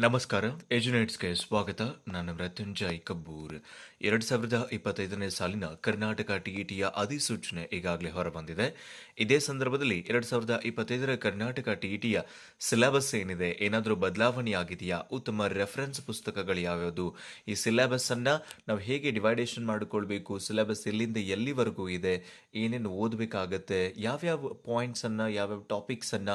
ನಮಸ್ಕಾರ, ಎಜುನೇಟ್ಸ್ಗೆ ಸ್ವಾಗತ. ನಾನು ಮೃತ್ಯುಂಜಯ್ ಕಬ್ಬೂರ್. ಎರಡು ಸಾವಿರದ ಇಪ್ಪತ್ತೈದನೇ ಸಾಲಿನ ಕರ್ನಾಟಕ ಟಿಇಟಿಯ ಅಧಿಸೂಚನೆ ಈಗಾಗಲೇ ಹೊರಬಂದಿದೆ. ಇದೇ ಸಂದರ್ಭದಲ್ಲಿ ಎರಡು ಸಾವಿರದ ಇಪ್ಪತ್ತೈದರ ಕರ್ನಾಟಕ ಟಿಇಟಿಯ ಸಿಲೆಬಸ್ ಏನಿದೆ, ಏನಾದರೂ ಬದಲಾವಣೆ ಆಗಿದೆಯಾ? ಉತ್ತಮ ರೆಫರೆನ್ಸ್ ಪುಸ್ತಕಗಳು ಯಾವ್ಯಾವುದು? ಈ ಸಿಲೆಬಸ್ ಅನ್ನ ನಾವು ಹೇಗೆ ಡಿವೈಡೇಷನ್ ಮಾಡಿಕೊಳ್ಬೇಕು? ಸಿಲೆಬಸ್ ಎಲ್ಲಿಂದ ಎಲ್ಲಿವರೆಗೂ ಇದೆ? ಏನೇನು ಓದಬೇಕಾಗತ್ತೆ? ಯಾವ್ಯಾವ ಪಾಯಿಂಟ್ಸ್ ಅನ್ನ ಯಾವ್ಯಾವ ಟಾಪಿಕ್ಸ್ ಅನ್ನ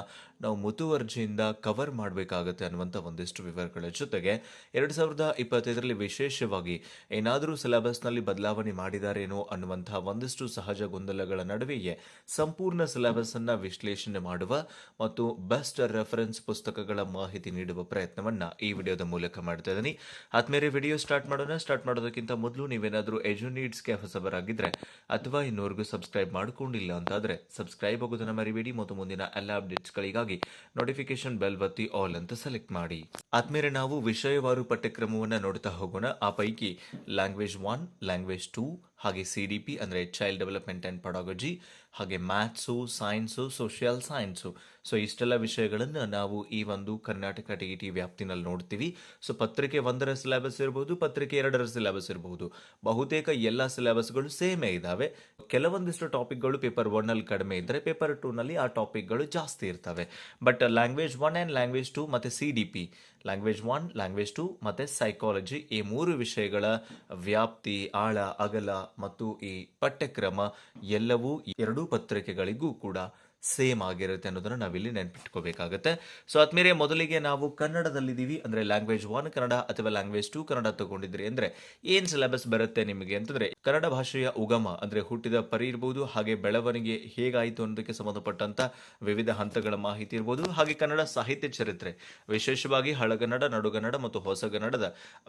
ನಾವು ಮುತುವರ್ಜಿಯಿಂದ ಕವರ್ ಮಾಡಬೇಕಾಗತ್ತೆ ಅನ್ನುವಂಥ ಒಂದಿಷ್ಟು ವಿವರಗಳ ಜೊತೆಗೆ ಎರಡು ಸಾವಿರದ ಇಪ್ಪತ್ತೈದರಲ್ಲಿ ವಿಶೇಷವಾಗಿ ಏನಾದರೂ ಸಿಲೆಬಸ್ನಲ್ಲಿ ಬದಲಾವಣೆ ಮಾಡಿದಾರೇನೋ ಅನ್ನುವಂಥ ಒಂದಿಷ್ಟು ಸಹಜ ಗೊಂದಲಗಳ ನಡುವೆಯೇ ಸಂಪೂರ್ಣ ಸಿಲೆಬಸ್ ಅನ್ನ ವಿಶ್ಲೇಷಣೆ ಮಾಡುವ ಮತ್ತು ಬೆಸ್ಟ್ ರೆಫರೆನ್ಸ್ ಪುಸ್ತಕಗಳ ಮಾಹಿತಿ ನೀಡುವ ಪ್ರಯತ್ನವನ್ನು ಈ ವಿಡಿಯೋದ ಮೂಲಕ ಮಾಡ್ತಾ ಇದ್ದೀನಿ. ಆದ್ಮೇಲೆ ವಿಡಿಯೋ ಸ್ಟಾರ್ಟ್ ಮಾಡೋಣ. ಸ್ಟಾರ್ಟ್ ಮಾಡೋದಕ್ಕಿಂತ ಮೊದಲು ನೀವೇನಾದರೂ ಎಜು ನೀಡ್ಸ್ಗೆ ಹೊಸಬರಾಗಿದ್ರೆ ಅಥವಾ ಇನ್ನೂವರೆಗೂ ಸಬ್ಸ್ಕ್ರೈಬ್ ಮಾಡಿಕೊಂಡಿಲ್ಲ ಅಂತಾದ್ರೆ ಸಬ್ಸ್ಕ್ರೈಬ್ ಆಗೋದನ್ನು ಮರಿಬೇಡಿ. ಮತ್ತು ಮುಂದಿನ ಎಲ್ಲ ಅಪ್ಡೇಟ್ಸ್ಗಳಿಗಾಗಿ ನೋಟಿಫಿಕೇಶನ್ ಬೆಲ್ ಒತ್ತಿ ಆಲ್ ಅಂತ ಸೆಲೆಕ್ಟ್ ಮಾಡಿ. ಆದ್ಮೇಲೆ ನಾವು ವಿಷಯವಾರು ಪಠ್ಯಕ್ರಮವನ್ನು ನೋಡ್ತಾ ಹೋಗೋಣ. ಆ ಪೈಕಿ ಲ್ಯಾಂಗ್ವೇಜ್ ಒನ್ ಲ್ಯಾಂಗ್ವೇಜ್ ಟೂ ಹಾಗೆ ಸಿ ಡಿ ಪಿ ಅಂದರೆ ಚೈಲ್ಡ್ ಡೆವಲಪ್ಮೆಂಟ್ ಆ್ಯಂಡ್ ಪಡಾಲಜಿ ಹಾಗೆ maths science social science so ಇಷ್ಟೆಲ್ಲ ವಿಷಯಗಳನ್ನು ನಾವು ಈ ಒಂದು ಕರ್ನಾಟಕ ಟಿ ಟಿ ವ್ಯಾಪ್ತಿನಲ್ಲಿ ನೋಡ್ತೀವಿ. ಸೊ ಪತ್ರಿಕೆ ಒಂದರ ಸಿಲೆಬಸ್ ಇರಬಹುದು ಪತ್ರಿಕೆ ಎರಡರ ಸಿಲೆಬಸ್ ಇರಬಹುದು ಬಹುತೇಕ ಎಲ್ಲ ಸಿಲೆಬಸ್ಗಳು ಸೇಮೇ ಇದ್ದಾವೆ ಕೆಲವೊಂದಿಷ್ಟು ಟಾಪಿಕ್ಗಳು ಪೇಪರ್ ಒನ್ನಲ್ಲಿ ಕಡಿಮೆ ಇದ್ದರೆ ಪೇಪರ್ ಟೂನಲ್ಲಿ ಆ ಟಾಪಿಕ್ಗಳು ಜಾಸ್ತಿ ಇರ್ತವೆ. But language one and language two ಮತ್ತು C D P language one language two ಮತ್ತು ಸೈಕಾಲಜಿ ಈ ಮೂರು ವಿಷಯಗಳ ವ್ಯಾಪ್ತಿ, ಆಳ, ಅಗಲ ಮತ್ತು ಈ ಪಠ್ಯಕ್ರಮ ಎಲ್ಲವೂ ಎರಡೂ ಪತ್ರಿಕೆಗಳಿಗೂ ಕೂಡ ಸೇಮ್ ಆಗಿರುತ್ತೆ ಅನ್ನೋದನ್ನ ನಾವಿಲ್ಲಿ ನೆನಪಿಟ್ಕೋಬೇಕಾಗುತ್ತೆ. ಸೊ ಆದ್ಮೇಲೆ ಮೊದಲಿಗೆ ನಾವು ಕನ್ನಡದಲ್ಲಿದ್ದೀವಿ. ಅಂದರೆ ಲ್ಯಾಂಗ್ವೇಜ್ ಒನ್ ಕನ್ನಡ ಅಥವಾ ಲ್ಯಾಂಗ್ವೇಜ್ ಟು ಕನ್ನಡ ತಗೊಂಡಿದ್ರಿ ಅಂದ್ರೆ ಏನ್ ಸಿಲೆಬಸ್ ಬರುತ್ತೆ ನಿಮಗೆ ಅಂತಂದ್ರೆ ಕನ್ನಡ ಭಾಷೆಯ ಉಗಮ, ಅಂದ್ರೆ ಹುಟ್ಟಿದ ಪರಿ ಇರ್ಬೋದು, ಹಾಗೆ ಬೆಳವಣಿಗೆ ಹೇಗಾಯಿತು ಅನ್ನೋದಕ್ಕೆ ಸಂಬಂಧಪಟ್ಟಂತ ವಿವಿಧ ಹಂತಗಳ ಮಾಹಿತಿ ಇರ್ಬೋದು, ಹಾಗೆ ಕನ್ನಡ ಸಾಹಿತ್ಯ ಚರಿತ್ರೆ, ವಿಶೇಷವಾಗಿ ಹಳಗನ್ನಡ, ನಡುಗನ್ನಡ ಮತ್ತು ಹೊಸಗನ್ನಡದ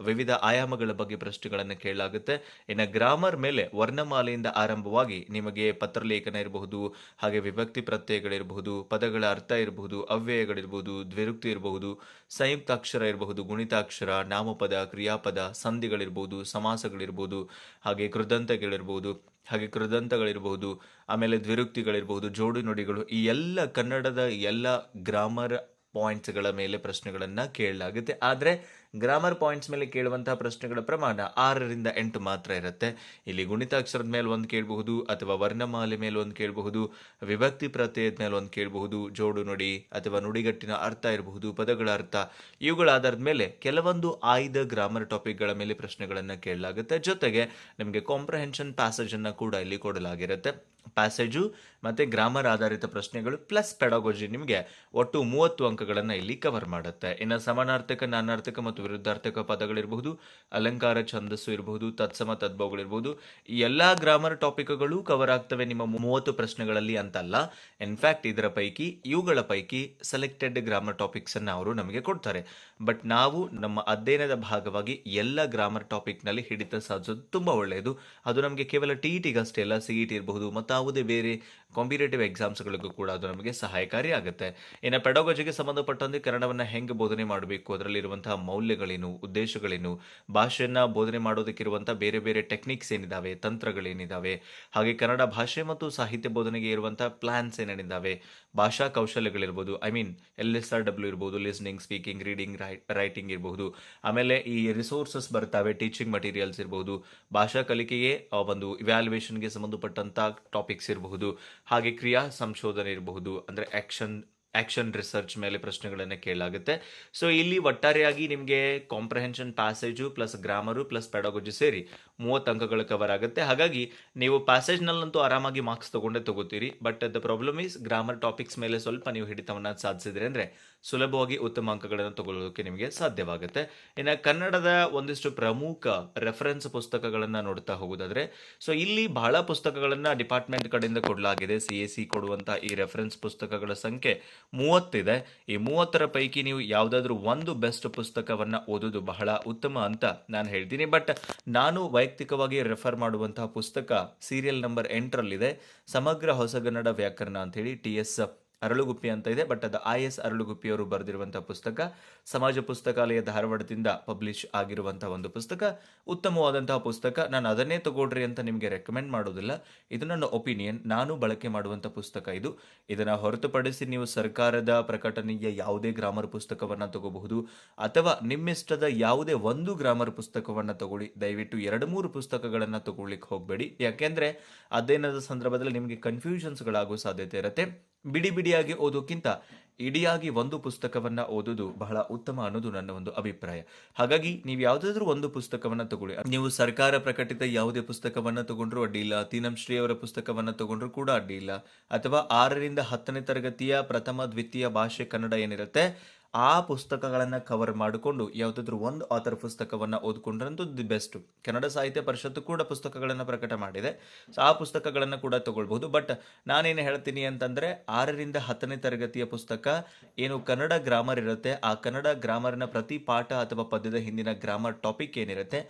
ವಿವಿಧ ಆಯಾಮಗಳ ಬಗ್ಗೆ ಪ್ರಶ್ನೆಗಳನ್ನು ಕೇಳಲಾಗುತ್ತೆ. ಇನ್ನು ಗ್ರಾಮರ್ ಮೇಲೆ ವರ್ಣಮಾಲೆಯಿಂದ ಆರಂಭವಾಗಿ ನಿಮಗೆ ಪತ್ರಲೇಖನ ಇರಬಹುದು, ಹಾಗೆ ವಿಭಕ್ತಿ ಪ್ರತ್ಯಯಗಳಿರಬಹುದು ಪದಗಳ ಅರ್ಥ ಇರಬಹುದು, ಅವ್ಯಯಗಳಿರಬಹುದು, ದ್ವಿರುಕ್ತಿ ಇರಬಹುದು, ಸಂಯುಕ್ತಾಕ್ಷರ ಇರಬಹುದು, ಗುಣಿತಾಕ್ಷರ, ನಾಮಪದ, ಕ್ರಿಯಾಪದ ಸಂಧಿಗಳಿರ್ಬೋದು ಸಮಾಸಗಳಿರ್ಬೋದು, ಹಾಗೆ ಕೃದಂತಗಳಿರ್ಬೋದು, ಹಾಗೆ ಕೃದಂತಗಳಿರಬಹುದು ಆಮೇಲೆ ದ್ವಿರುಕ್ತಿಗಳಿರಬಹುದು ಜೋಡಿ ನುಡಿಗಳು, ಈ ಎಲ್ಲ ಕನ್ನಡದ ಎಲ್ಲ ಗ್ರಾಮರ್ ಪಾಯಿಂಟ್ಸ್ಗಳ ಮೇಲೆ ಪ್ರಶ್ನೆಗಳನ್ನು ಕೇಳಲಾಗುತ್ತೆ. ಆದರೆ ಗ್ರಾಮರ್ ಪಾಯಿಂಟ್ಸ್ ಮೇಲೆ ಕೇಳುವಂತಹ ಪ್ರಶ್ನೆಗಳ ಪ್ರಮಾಣ ಆರರಿಂದ ಎಂಟು ಮಾತ್ರ ಇರುತ್ತೆ. ಇಲ್ಲಿ ಗುಣಿತಾಕ್ಷರದ ಮೇಲೆ ಒಂದು ಕೇಳಬಹುದು ಅಥವಾ ವರ್ಣಮಾಲೆ ಮೇಲೆ ಒಂದು ಕೇಳಬಹುದು, ವಿಭಕ್ತಿ ಪ್ರತ್ಯಯದ ಮೇಲೆ ಒಂದು ಕೇಳಬಹುದು, ಜೋಡು ನುಡಿ ಅಥವಾ ನುಡಿಗಟ್ಟಿನ ಅರ್ಥ ಇರಬಹುದು, ಪದಗಳ ಅರ್ಥ, ಇವುಗಳ ಆಧಾರದ ಮೇಲೆ ಕೆಲವೊಂದು ಆಯ್ದ ಗ್ರಾಮರ್ ಟಾಪಿಕ್ಗಳ ಮೇಲೆ ಪ್ರಶ್ನೆಗಳನ್ನು ಕೇಳಲಾಗುತ್ತೆ. ಜೊತೆಗೆ ನಿಮಗೆ ಕಾಂಪ್ರಹೆನ್ಷನ್ ಪ್ಯಾಸೇಜನ್ನು ಕೂಡ ಇಲ್ಲಿ ಕೊಡಲಾಗಿರುತ್ತೆ. ಪ್ಯಾಸೇಜು ಮತ್ತು ಗ್ರಾಮರ್ ಆಧಾರಿತ ಪ್ರಶ್ನೆಗಳು ಪ್ಲಸ್ ಪೆಡಾಗೋಜಿ ನಿಮಗೆ ಒಟ್ಟು ಮೂವತ್ತು ಅಂಕಗಳನ್ನು ಇಲ್ಲಿ ಕವರ್ ಮಾಡುತ್ತೆ. ಇನ್ನು ಸಮಾನಾರ್ಥಕ ನಾನಾರ್ಥಕ ಮತ್ತು ವಿರುದ್ಧಾರ್ಥಕ ಪದಗಳಿರಬಹುದು, ಅಲಂಕಾರ, ಛಂದಸ್ಸು ಇರಬಹುದು, ತತ್ಸಮ ತದ್ಭವಗಳಿರ್ಬೋದು ಈ ಎಲ್ಲ ಗ್ರಾಮರ್ ಟಾಪಿಕ್ಗಳು ಕವರ್ ಆಗ್ತವೆ ನಿಮ್ಮ ಮೂವತ್ತು ಪ್ರಶ್ನೆಗಳಲ್ಲಿ ಅಂತಲ್ಲ. ಇನ್ಫ್ಯಾಕ್ಟ್ ಇದರ ಪೈಕಿ, ಇವುಗಳ ಪೈಕಿ ಸೆಲೆಕ್ಟೆಡ್ ಗ್ರಾಮರ್ ಟಾಪಿಕ್ಸನ್ನು ಅವರು ನಮಗೆ ಕೊಡ್ತಾರೆ. ಬಟ್ ನಾವು ನಮ್ಮ ಅಧ್ಯಯನದ ಭಾಗವಾಗಿ ಎಲ್ಲ ಗ್ರಾಮರ್ ಟಾಪಿಕ್ನಲ್ಲಿ ಹಿಡಿತ ಸಾಧಿಸೋದು ತುಂಬಾ ಒಳ್ಳೆಯದು. ಅದು ನಮಗೆ ಕೇವಲ ಟಿ ಟಿಗಷ್ಟೇ ಅಲ್ಲ ಸಿ ಇ ಟಿ ಇರಬಹುದು, ಮತ್ತು ಯಾವುದೇ ಬೇರೆ ಕಾಂಪಿಟೇಟಿವ್ ಎಕ್ಸಾಮ್ಸ್ಗಳಿಗೂ ಕೂಡ ಅದು ನಮಗೆ ಸಹಾಯಕಾರಿ ಆಗುತ್ತೆ. ಇನ್ನು ಪೆಡೋಗಜಿಗೆ ಸಂಬಂಧಪಟ್ಟಂತೆ ಕನ್ನಡವನ್ನು ಹೆಂಗೆ ಬೋಧನೆ ಮಾಡಬೇಕು, ಅದರಲ್ಲಿರುವಂತಹ ಮೌಲ್ಯಗಳೇನು, ಉದ್ದೇಶಗಳೇನು, ಭಾಷೆಯನ್ನು ಬೋಧನೆ ಮಾಡೋದಕ್ಕಿರುವಂಥ ಬೇರೆ ಬೇರೆ ಟೆಕ್ನಿಕ್ಸ್ ಏನಿದಾವೆ, ತಂತ್ರಗಳೇನಿದಾವೆ, ಹಾಗೆ ಕನ್ನಡ ಭಾಷೆ ಮತ್ತು ಸಾಹಿತ್ಯ ಬೋಧನೆಗೆ ಇರುವಂಥ ಪ್ಲಾನ್ಸ್ ಏನೇನಿದ್ದಾವೆ ಭಾಷಾ ಕೌಶಲ್ಯಗಳಿರ್ಬೋದು I mean L S R W ಇರ್ಬೋದು ಲಿಸ್ನಿಂಗ್ ಸ್ಪೀಕಿಂಗ್ ರೀಡಿಂಗ್ ರೈಟಿಂಗ್ ಇರಬಹುದು. ಆಮೇಲೆ ಈ ರಿಸೋರ್ಸಸ್ ಬರ್ತವೆ ಟೀಚಿಂಗ್ ಮಟೀರಿಯಲ್ಸ್ ಇರಬಹುದು. ಭಾಷಾ ಕಲಿಕೆಗೆ ಒಂದು ಇವ್ಯಾಲ್ಯೂಯೇಷನ್ಗೆ ಸಂಬಂಧಪಟ್ಟಂತ ಟಾಪಿಕ್ಸ್ ಇರಬಹುದು. ಹಾಗೆ ಕ್ರಿಯಾ ಸಂಶೋಧನೆ ಇರಬಹುದು. ಅಂದ್ರೆ ಆಕ್ಷನ್ ಆಕ್ಷನ್ ರಿಸರ್ಚ್ ಮೇಲೆ ಪ್ರಶ್ನೆಗಳನ್ನು ಕೇಳಲಾಗುತ್ತೆ. ಸೊ ಇಲ್ಲಿ ಒಟ್ಟಾರೆಯಾಗಿ ನಿಮಗೆ comprehension passage plus grammar plus pedagogy ಸೇರಿ ಮೂವತ್ತು ಅಂಕಗಳು ಕವರ್ ಆಗುತ್ತೆ. ಹಾಗಾಗಿ ನೀವು ಪ್ಯಾಸೇಜ್ನಲ್ಲಂತೂ ಆರಾಮಾಗಿ ಮಾರ್ಕ್ಸ್ ತಗೊಂಡೇ ತಗೋತೀರಿ. But the problem is grammar topics ಮೇಲೆ ಸ್ವಲ್ಪ ನೀವು ಹಿಡಿತವನ್ನು ಸಾಧಿಸಿದ್ರೆ ಅಂದರೆ ಸುಲಭವಾಗಿ ಉತ್ತಮ ಅಂಕಗಳನ್ನು ತಗೊಳ್ಳೋದಕ್ಕೆ ನಿಮಗೆ ಸಾಧ್ಯವಾಗುತ್ತೆ. ಇನ್ನು ಕನ್ನಡದ ಒಂದಿಷ್ಟು ಪ್ರಮುಖ ರೆಫರೆನ್ಸ್ ಪುಸ್ತಕಗಳನ್ನು ನೋಡ್ತಾ ಹೋಗೋದಾದರೆ ಸೊ ಇಲ್ಲಿ ಬಹಳ ಪುಸ್ತಕಗಳನ್ನು ಡಿಪಾರ್ಟ್ಮೆಂಟ್ ಕಡೆಯಿಂದ ಕೊಡಲಾಗಿದೆ. ಸಿ ಎ ಸಿ ಕೊಡುವಂಥ ಈ ರೆಫರೆನ್ಸ್ ಪುಸ್ತಕಗಳ ಸಂಖ್ಯೆ ಮೂವತ್ತಿದೆ. ಈ ಮೂವತ್ತರ ಪೈಕಿ ನೀವು ಯಾವುದಾದ್ರೂ ಒಂದು ಬೆಸ್ಟ್ ಪುಸ್ತಕವನ್ನು ಓದೋದು ಬಹಳ ಉತ್ತಮ ಅಂತ ನಾನು ಹೇಳ್ತೀನಿ. ಬಟ್ ನಾನು ವೈಯಕ್ತಿಕವಾಗಿ ರೆಫರ್ ಮಾಡುವಂತಹ ಪುಸ್ತಕ ಸೀರಿಯಲ್ ನಂಬರ್ ಎಂಟರಲ್ಲಿದೆ. ಸಮಗ್ರ ಹೊಸಗನ್ನಡ ವ್ಯಾಕರಣ ಅಂತ ಹೇಳಿ ಟಿ ಎಸ್ ಅರಳುಗುಪ್ಪಿ ಅಂತ ಇದೆ ಬಟ್ ಅದು ಐ ಎಸ್ ಅರಳುಗುಪ್ಪಿಯವರು ಬರೆದಿರುವಂತಹ ಪುಸ್ತಕ. ಸಮಾಜ ಪುಸ್ತಕಾಲಯ ಧಾರವಾಡದಿಂದ ಪಬ್ಲಿಷ್ ಆಗಿರುವಂತಹ ಒಂದು ಪುಸ್ತಕ. ಉತ್ತಮವಾದಂತಹ ಪುಸ್ತಕ. ನಾನು ಅದನ್ನೇ ತಗೊಳ್ರಿ ಅಂತ ನಿಮಗೆ ರೆಕಮೆಂಡ್ ಮಾಡೋದಿಲ್ಲ. ಇದು ನನ್ನ ಒಪಿನಿಯನ್ ನಾನು ಬಳಕೆ ಮಾಡುವಂಥ ಪುಸ್ತಕ ಇದು. ಇದನ್ನು ಹೊರತುಪಡಿಸಿ ನೀವು ಸರ್ಕಾರದ ಪ್ರಕಟಣೆಯ ಯಾವುದೇ ಗ್ರಾಮರ್ ಪುಸ್ತಕವನ್ನು ತಗೋಬಹುದು, ಅಥವಾ ನಿಮ್ಮಿಷ್ಟದ ಯಾವುದೇ ಒಂದು ಗ್ರಾಮರ್ ಪುಸ್ತಕವನ್ನು ತಗೊಳ್ಳಿ. ದಯವಿಟ್ಟು ಎರಡು ಮೂರು ಪುಸ್ತಕಗಳನ್ನು ತಗೊಳ್ಳಿಕ್ಕೆ ಹೋಗಬೇಡಿ. ಯಾಕೆಂದ್ರೆ ಅಧ್ಯಯನದ ಸಂದರ್ಭದಲ್ಲಿ ನಿಮಗೆ ಕನ್ಫ್ಯೂಷನ್ಸ್ಗಳಾಗೋ ಸಾಧ್ಯತೆ ಇರುತ್ತೆ. ಬಿಡಿ ಬಿಡಿಯಾಗಿ ಓದೋಕ್ಕಿಂತ ಇಡಿಯಾಗಿ ಒಂದು ಪುಸ್ತಕವನ್ನ ಓದೋದು ಬಹಳ ಉತ್ತಮ ಅನ್ನೋದು ನನ್ನ ಒಂದು ಅಭಿಪ್ರಾಯ. ಹಾಗಾಗಿ ನೀವು ಯಾವುದಾದ್ರೂ ಒಂದು ಪುಸ್ತಕವನ್ನ ತಗೊಳ್ಳಿ. ನೀವು ಸರ್ಕಾರ ಪ್ರಕಟಿತ ಯಾವುದೇ ಪುಸ್ತಕವನ್ನ ತಗೊಂಡ್ರೂ ಅಡ್ಡಿಯಿಲ್ಲ. ತೀನಂ ಶ್ರೀ ಅವರ ಪುಸ್ತಕವನ್ನ ತಗೊಂಡ್ರು ಕೂಡ ಅಡ್ಡಿಯಿಲ್ಲ. ಅಥವಾ ಆರರಿಂದ ಹತ್ತನೇ ತರಗತಿಯ ಪ್ರಥಮ, ದ್ವಿತೀಯ ಭಾಷೆ ಕನ್ನಡ ಏನಿರುತ್ತೆ ಆ ಪುಸ್ತಕಗಳನ್ನು ಕವರ್ ಮಾಡಿಕೊಂಡು ಯಾವುದಾದ್ರೂ ಒಂದು ಆಥರ್ ಪುಸ್ತಕವನ್ನು ಓದ್ಕೊಂಡ್ರಂತೂ ದಿ ಬೆಸ್ಟ್. ಕನ್ನಡ ಸಾಹಿತ್ಯ ಪರಿಷತ್ತು ಕೂಡ ಪುಸ್ತಕಗಳನ್ನು ಪ್ರಕಟ ಮಾಡಿದೆ. ಸೊ ಆ ಪುಸ್ತಕಗಳನ್ನು ಕೂಡ ತಗೊಳ್ಬಹುದು. ಬಟ್ ನಾನೇನು ಹೇಳ್ತೀನಿ ಅಂತಂದರೆ, ಆರರಿಂದ ಹತ್ತನೇ ತರಗತಿಯ ಪುಸ್ತಕ ಏನು ಕನ್ನಡ ಗ್ರಾಮರ್ ಇರುತ್ತೆ, ಆ ಕನ್ನಡ ಗ್ರಾಮರ್ನ ಪ್ರತಿ ಪಾಠ ಅಥವಾ ಪದ್ಯದ ಹಿಂದಿನ ಗ್ರಾಮರ್ ಟಾಪಿಕ್ ಏನಿರುತ್ತೆ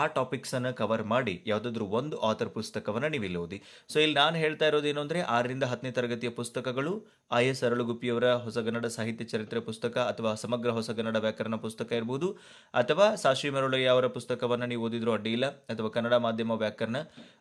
ಆ ಟಾಪಿಕ್ಸನ್ನು ಕವರ್ ಮಾಡಿ ಯಾವುದಾದ್ರೂ ಒಂದು ಆಥರ್ ಪುಸ್ತಕವನ್ನು ನೀವು ಓದಿ. ಸೊ ಇಲ್ಲಿ ನಾನು ಹೇಳ್ತಾ ಇರೋದು ಏನು ಅಂದರೆ ಆರರಿಂದ ಹತ್ತನೇ ತರಗತಿಯ ಪುಸ್ತಕಗಳು ಐ ಎಸ್ ಅರಳುಗುಪ್ಪಿಯವರ ಹೊಸಗನ್ನಡ ಸಾಹಿತ್ಯ ಚರಿತ್ರೆ ಪುಸ್ತಕ ಅಥವಾ ಸಮಗ್ರ ಹೊಸಗನ್ನಡ ವ್ಯಾಕರಣ ಪುಸ್ತಕ ಇರ್ಬೋದು, ಅಥವಾ ಸಾಶಿ ಮರುಳಯ್ಯ ಅವರ ಪುಸ್ತಕವನ್ನು ನೀವು ಓದಿದ್ರು ಅಡ್ಡಿಯಿಲ್ಲ ಅಥವಾ ಕನ್ನಡ ಮಾಧ್ಯಮ ವ್ಯಾಕರಣ,